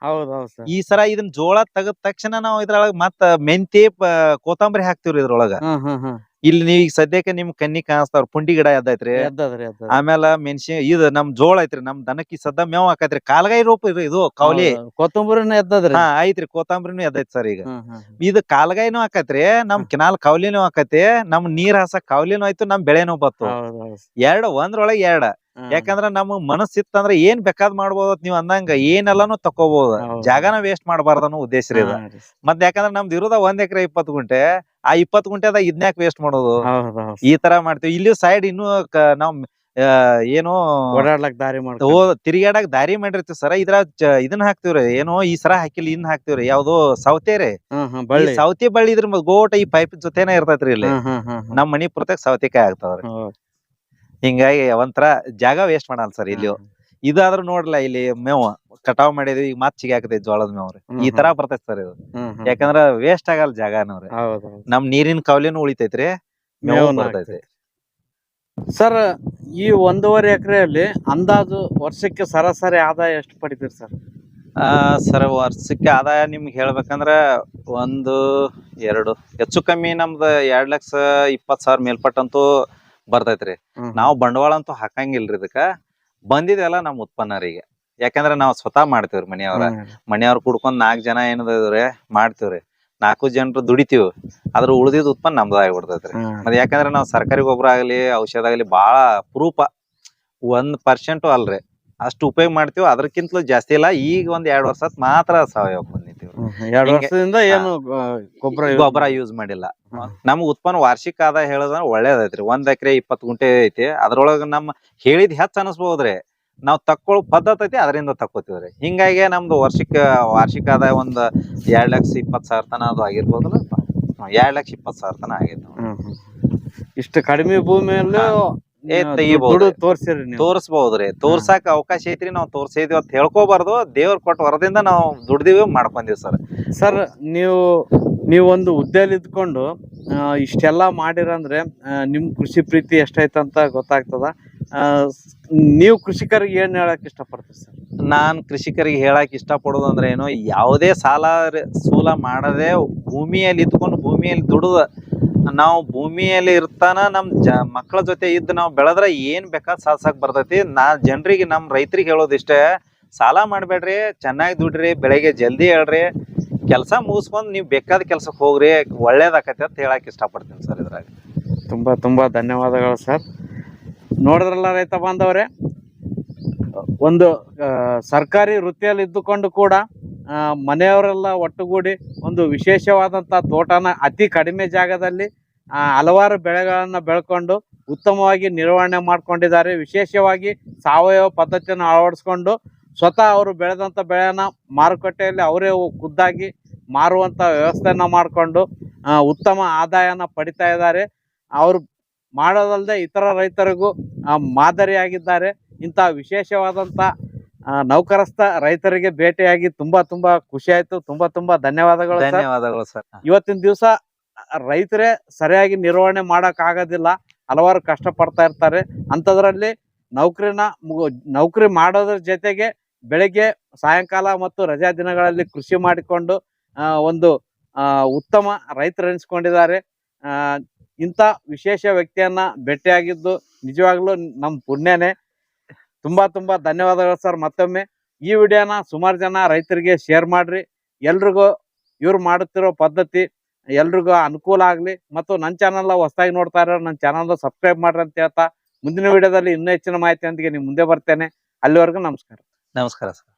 ಸರ್. ಈ ಸರ ಇದನ್ನ ಜೋಳ ತೆಗದ ತಕ್ಷಣ ನಾವು ಇದ್ರೊಳಗ ಮತ್ತ ಮೆಂತಿ ಪ- ಕೊತ್ತಂಬರಿ ಹಾಕ್ತಿವ್ರಿ ಇದ್ರೊಳಗ. ಹ್ಮ್ ಹ್ಮ್ ಹ್ಮ್ ಇಲ್ಲಿ ನೀವ್ ಈಗ ಸದ್ಯಕ್ಕೆ ನಿಮ್ ಕನ್ನಿ ಕಾಣಿಸ್ತಾವ್ರ ಪುಂಡಿ ಗಿಡ ಎದ್ದೈತ್ರಿ ಎದ್ದದ್ರಿ. ಆಮೇಲ ಮೆಣಸಿನ ಇದು ನಮ್ ಜೋಳ ಐತ್ರಿ ನಮ್ ದನಕ್ಕಿ ಸದ್ದ ಮೇವ್ ಹಾಕೈತ್ರಿ. ಕಾಲ್ಗಾಯಿ ರೂಪ ಇದು ಇದು ಕೌಲಿ. ಹೌದು. ಕೊತ್ತಂಬರಿನ ಎದ್ದದ್ರಿ. ಹಾ ಐತ್ರಿ ಕೊತ್ತಂಬರಿನೂ ಎದ್ದೈತಿ ಸರ್ ಈಗ. ಹ್ಮ್ ಹ್ಮ್ ಇದು ಕಾಲ್ಗಾಯಿನೂ ಹಾಕೈತ್ರಿ ನಮ್ ಕಿನಾಲ್ ಕೌಲಿನೂ ಹಾಕೈತಿ ನಮ್ ನೀರ್ ಹಾಸಕ್ ಕೌಲಿನೂ ಆಯ್ತು ನಮ್ ಬೆಳೆನೂ ಬತ್ತು ಹೌದ್ ಹೌದ್. ಎರಡ್ ಒಂದ್ರೊಳಗ್ ಎರಡ್. ಯಾಕಂದ್ರ ನಮ್ ಮನಸ್ಸಿತ್ತಂದ್ರ ಏನ್ ಬೇಕಾದ್ ಮಾಡ್ಬೋದು ನೀವ್ ಅಂದಂಗ ಏನೆಲ್ಲಾನು ತಕೋಬಹುದು ಹೌದು. ಜಾಗನ ವೇಸ್ಟ್ ಮಾಡಬಾರ್ದು ಅನ್ನೋ ಉದ್ದೇಶ ರೀ ಇದು. ಹಾ ರೀ. ಮತ್ ಯಾಕಂದ್ರ ನಮ್ದು ಇರೋದ ಒಂದ್ ಎಕರೆ ಇಪ್ಪತ್ತು ಗುಂಟೆ ಆ ಇಪ್ಪತ್ ಗುಂಟೆದಾಗ ಇದ್ನ್ಯಾಕ್ ವೇಸ್ಟ್ ಮಾಡೋದು. ಈ ತರ ಮಾಡ್ತೀವಿ. ಇಲ್ಲಿ ಸೈಡ್ ಇನ್ನು ನಾವ್ ಏನು ಓಡಾಡ್ಲಕ್ ದಾರಿ ಓ ತಿರ್ಗಾಡಕ್ ದಾರಿ ಮಾಡಿರ್ತೀವಿ ಸರ. ಇದ್ರ ಇದನ್ನ ಹಾಕ್ತಿವ್ರಿ ಏನೋ ಈ ಸರ ಹಾಕಿಲ್ಲ ಇನ್ ಹಾಕ್ತಿವ್ರಿ ಯಾವ್ದು ಸೌತೆ ರೀ. ಸೌತಿ ಬಳ್ಳಿ ಇದ್ರ ಗೋಟ ಈ ಪೈಪ್ ಜೊತೆನ ಇರ್ತೈತ್ರಿ ಇಲ್ಲಿ. ನಮ್ ಮನಿ ಪ್ರತ್ಯೇಕ ಸೌತೆಕಾಯಿ ಆಗ್ತಾವ್ರಿ ಹಿಂಗಾಗಿ ಒಂಥರ ಜಾಗ ವೇಸ್ಟ್ ಮಾಡಲ್ಲ ಸರ್ ಇಲ್ಲಿ ಇದಾದ್ರೂ ನೋಡ್ಲ ಇಲ್ಲಿ ಮೇವು ಕಟಾವ್ ಮಾಡಿದ್ವಿ ಈಗ ಮತ್ ಚಿಗಿ ಹಾಕತೈತಿ ಜೋಳದ ಮೇವ್ ರೀ ಈ ತರ ಬರ್ತೈತಿ ಸರ್ ಇದು. ಯಾಕಂದ್ರ ವೇಸ್ಟ್ ಆಗಲ್ಲ ಜಾಗನವ್ರಿ. ನಮ್ ನೀರಿನ ಕವಲಿನೂ ಉಳಿತೈತ್ರಿ. ಮೇವು ಬರ್ತೈತಿ. ಸರ್ ಈ ಒಂದೂವರೆ ಎಕರೆಯಲ್ಲಿ ಅಂದಾಜು ವರ್ಷಕ್ಕೆ ಸರಾಸರಿ ಆದಾಯ ಎಷ್ಟು ಪಡಿತೀರಿ ಸರ್? ಆ ಸರ್ ವರ್ಷಕ್ಕೆ ಆದಾಯ ನಿಮ್ಗೆ ಹೇಳ್ಬೇಕಂದ್ರ ಒಂದು ಎರಡು. ಹೆಚ್ಚು ಕಮ್ಮಿ ನಮ್ದು ಎರಡ್ ಲಕ್ಷ ಇಪ್ಪತ್ ಸಾವಿರ ಮೇಲ್ಪಟ್ಟಂತೂ ಬರ್ತೈತ್ರಿ. ನಾವು ಬಂಡವಾಳ ಅಂತೂ ಹಾಕಂಗಿಲ್ರಿ ಇದಕ್ಕ. ಬಂದಿದೆಲ್ಲ ನಮ್ ಉತ್ಪನ್ನ ರೀ ಈಗ ಯಾಕಂದ್ರ ನಾವ್ ಸ್ವತಃ ಮಾಡ್ತೀವ್ರಿ ಮನೆಯವ್ರ. ಮನೆಯವ್ರ ಕುಡ್ಕೊಂಡ್ ನಾಲ್ಕ್ ಜನ ಏನದ್ರಿ ಮಾಡ್ತೀವ್ರಿ. ನಾಲ್ಕು ಜನರು ದುಡಿತೀವಿ. ಅದ್ರ ಉಳ್ದಿದ್ ಉತ್ಪನ್ನ ನಮ್ದ ಆಗ್ಬಿಡ್ತೈತ್ರಿ. ಮತ್ ಯಾಕಂದ್ರ ನಾವ್ ಸರ್ಕಾರಿ ಗೊಬ್ಬರ ಆಗ್ಲಿ ಔಷಧ ಆಗ್ಲಿ ಬಾಳ ಅಪರೂಪ. ಒಂದ್ ಪರ್ಸೆಂಟು ಅಲ್ರಿ. ಅಷ್ಟು ಉಪಯೋಗ ಮಾಡ್ತೀವಿ ಅದಕ್ಕಿಂತಲೂ ಜಾಸ್ತಿ ಇಲ್ಲ. ಈಗ ಒಂದ್ ಎರಡ್ ವರ್ಷ ಮಾತ್ರ ಸಾವಯವ ಎರಡು ವರ್ಷದಿಂದ ಏನು ಗೊಬ್ಬರ ಗೊಬ್ಬರ ಯೂಸ್ ಮಾಡಿಲ್ಲ. ನಮ್ ಉತ್ಪನ್ನ ವಾರ್ಷಿಕ ಆದಾಯ ಹೇಳೋದ್ರ ಒಳ್ಳೇದೈತ್ರಿ. ಒಂದ್ ಎಕರೆ ಇಪ್ಪತ್ ಗುಂಟೆ ಐತಿ. ಅದ್ರೊಳಗ ನಮ್ ಹೇಳಿದ್ ಹೆಚ್ಚ ಅನಸ್ಬೋದ್ರಿ. ನಾವ್ ತಕ್ಕೊಳ್ಳೋ ಪದ್ಧತಿ ಐತಿ ಅದರಿಂದ ತಕ್ಕೋತೀವ್ರಿ. ಹಿಂಗಾಗಿ ನಮ್ದು ವಾರ್ಷಿಕ ವಾರ್ಷಿಕ ಆದಾಯ ಒಂದ್ ಎರಡ್ ಲಕ್ಷ ಇಪ್ಪತ್ ಸಾವಿರ ತನ ಅದು ಆಗಿರ್ಬೋದಲ್ಲ? ಎರಡ್ ಲಕ್ಷ ಇಪ್ಪತ್ ಸಾವಿರ ತನ ಆಗೈತಿ ಇಷ್ಟು ಕಡಿಮೆ ಭೂಮಿಯಲ್ಲೂ ಏ, ತೋರ್ಸಿರಿ ತೋರ್ಸ್ಬಹುದ್ರಿ ತೋರ್ಸಾಕ ಅವಕಾಶ ಐತ್ರಿ ನಾವ್ ತೋರ್ಸಿದ್ವಿ ಅಂತ ಹೇಳ್ಕೋಬಾರ್ದು. ದೇವ್ರ ಕೊಟ್ಟ ವರದಿಂದ ನಾವ್ ದುಡ್ದಿವಿ ಮಾಡ್ಕೊಂಡಿವಿ ಸರ್. ಸರ್ ನೀವು ನೀವು ಒಂದು ಹುದ್ದೆಯಲ್ಲಿ ಇದ್ಕೊಂಡು ಇಷ್ಟೆಲ್ಲಾ ಮಾಡಿರಂದ್ರೆ ನಿಮ್ ಕೃಷಿ ಪ್ರೀತಿ ಎಷ್ಟೈತಂತ ಗೊತ್ತಾಗ್ತದ. ನೀವು ಕೃಷಿಕರಿಗೆ ಏನ್ ಹೇಳಕ್ ಇಷ್ಟಪಡ್ತೀರಿ ಸರ್? ನಾನ್ ಕೃಷಿಕರಿಗೆ ಹೇಳಕ್ ಇಷ್ಟ ಅಂದ್ರೆ ಏನು ಯಾವುದೇ ಸಾಲ ಸೂಲ ಮಾಡದೆ ಭೂಮಿಯಲ್ಲಿ ಇದ್ಕೊಂಡು ಭೂಮಿಯಲ್ಲಿ ದುಡಿದ ನಾವು ಭೂಮಿಯಲ್ಲಿ ಇರ್ತಾನ, ನಮ್ ಜ ಮಕ್ಕಳ ಜೊತೆ ಇದ್ದು ನಾವು ಬೆಳೆದ್ರ ಏನ್ ಬೇಕಾದ್ ಸಾಧಿಸಕ್ ಬರ್ತೈತಿ. ನಾ, ಜನರಿಗೆ ನಮ್ ರೈತರಿಗೆ ಹೇಳೋದಿಷ್ಟೇ, ಸಾಲ ಮಾಡ್ಬೇಡ್ರಿ, ಚೆನ್ನಾಗಿ ದುಡ್ರಿ, ಬೆಳಗ್ಗೆ ಜಲ್ದಿ ಹೇಳ್ರಿ, ಕೆಲಸ ಮುಗಿಸ್ಕೊಂಡು ನೀವು ಬೇಕಾದ ಕೆಲ್ಸಕ್ಕೆ ಹೋಗ್ರಿ ಒಳ್ಳೇದಾಕತಿ ಅಂತ ಹೇಳಕ್ ಇಷ್ಟಪಡ್ತೀನಿ ಸರ್ ಇದ್ರಾಗ. ತುಂಬಾ ತುಂಬಾ ಧನ್ಯವಾದಗಳು ಸರ್. ನೋಡಿದ್ರಲ್ಲ ರೈತ ಬಾಂಧವರೇ, ಒಂದು ಸರ್ಕಾರಿ ವೃತ್ತಿಯಲ್ಲಿ ಇದ್ದುಕೊಂಡು ಕೂಡ ಮನೆಯವರೆಲ್ಲ ಒಟ್ಟುಗೂಡಿ ಒಂದು ವಿಶೇಷವಾದಂತ ತೋಟನ ಅತಿ ಕಡಿಮೆ ಜಾಗದಲ್ಲಿ ಹಲವಾರು ಬೆಳೆಗಳನ್ನು ಬೆಳ್ಕೊಂಡು ಉತ್ತಮವಾಗಿ ನಿರ್ವಹಣೆ ಮಾಡ್ಕೊಂಡಿದ್ದಾರೆ. ವಿಶೇಷವಾಗಿ ಸಾವಯವ ಪದ್ಧತಿಯನ್ನು ಅಳವಡಿಸ್ಕೊಂಡು ಸ್ವತಃ ಅವರು ಬೆಳೆದಂತ ಬೆಳೆಯನ್ನು ಮಾರುಕಟ್ಟೆಯಲ್ಲಿ ಅವರೇ ಖುದ್ದಾಗಿ ಮಾರುವಂತ ವ್ಯವಸ್ಥೆಯನ್ನು ಮಾಡಿಕೊಂಡು ಉತ್ತಮ ಆದಾಯನ ಪಡಿತಾ ಇದ್ದಾರೆ. ಅವರು ಮಾಡೋದಲ್ಲದೆ ಇತರ ರೈತರಿಗೂ ಮಾದರಿಯಾಗಿದ್ದಾರೆ. ಇಂಥ ವಿಶೇಷವಾದಂತ ಆ, ನೌಕರಸ್ಥ ರೈತರಿಗೆ ಭೇಟಿಯಾಗಿ ತುಂಬಾ ತುಂಬಾ ಖುಷಿ ಆಯ್ತು. ತುಂಬಾ ತುಂಬಾ ಧನ್ಯವಾದಗಳು ಸರ್. ಧನ್ಯವಾದಗಳು ಸರ್. ಇವತ್ತಿನ ದಿವಸ ರೈತರೇ ಸರಿಯಾಗಿ ನಿರ್ವಹಣೆ ಮಾಡಕ್ ಆಗೋದಿಲ್ಲ. ಹಲವಾರು ಕಷ್ಟ ಪಡ್ತಾ ಇರ್ತಾರೆ. ಅಂತದ್ರಲ್ಲಿ ನೌಕರಿನ ನೌಕರಿ ಮಾಡೋದ್ರ ಜೊತೆಗೆ ಬೆಳಗ್ಗೆ ಸಾಯಂಕಾಲ ಮತ್ತು ರಜಾ ದಿನಗಳಲ್ಲಿ ಕೃಷಿ ಮಾಡಿಕೊಂಡು ಆ, ಒಂದು ಆ, ಉತ್ತಮ ರೈತರು ಎನಿಸ್ಕೊಂಡಿದ್ದಾರೆ. ಆ, ಇಂಥ ವಿಶೇಷ ವ್ಯಕ್ತಿಯನ್ನ ಭೇಟಿಯಾಗಿದ್ದು ನಿಜವಾಗ್ಲೂ ನಮ್ಮ ಪುಣ್ಯನೇ. ತುಂಬಾ ತುಂಬಾ ಧನ್ಯವಾದಗಳು ಸರ್. ಮತ್ತೊಮ್ಮೆ ಈ ವಿಡಿಯೋನ ಸುಮಾರು ಜನ ರೈತರಿಗೆ ಶೇರ್ ಮಾಡ್ರಿ. ಎಲ್ರಿಗೂ ಇವ್ರು ಮಾಡುತ್ತಿರೋ ಪದ್ಧತಿ ಎಲ್ರಿಗೂ ಅನುಕೂಲ ಆಗ್ಲಿ. ಮತ್ತು ನನ್ನ ಚಾನಲ್ ಹೊಸದಾಗಿ ನೋಡ್ತಾ ಇರೋ ನನ್ನ ಚಾನಲ್ ಸಬ್ಸ್ಕ್ರೈಬ್ ಮಾಡ್ರಿ ಅಂತ ಹೇಳ್ತಾ ಮುಂದಿನ ವಿಡಿಯೋದಲ್ಲಿ ಇನ್ನೂ ಹೆಚ್ಚಿನ ಮಾಹಿತಿಯೊಂದಿಗೆ ನಿಮ್ ಮುಂದೆ ಬರ್ತೇನೆ. ಅಲ್ಲಿವರೆಗೂ ನಮಸ್ಕಾರ. ನಮಸ್ಕಾರ ಸರ್.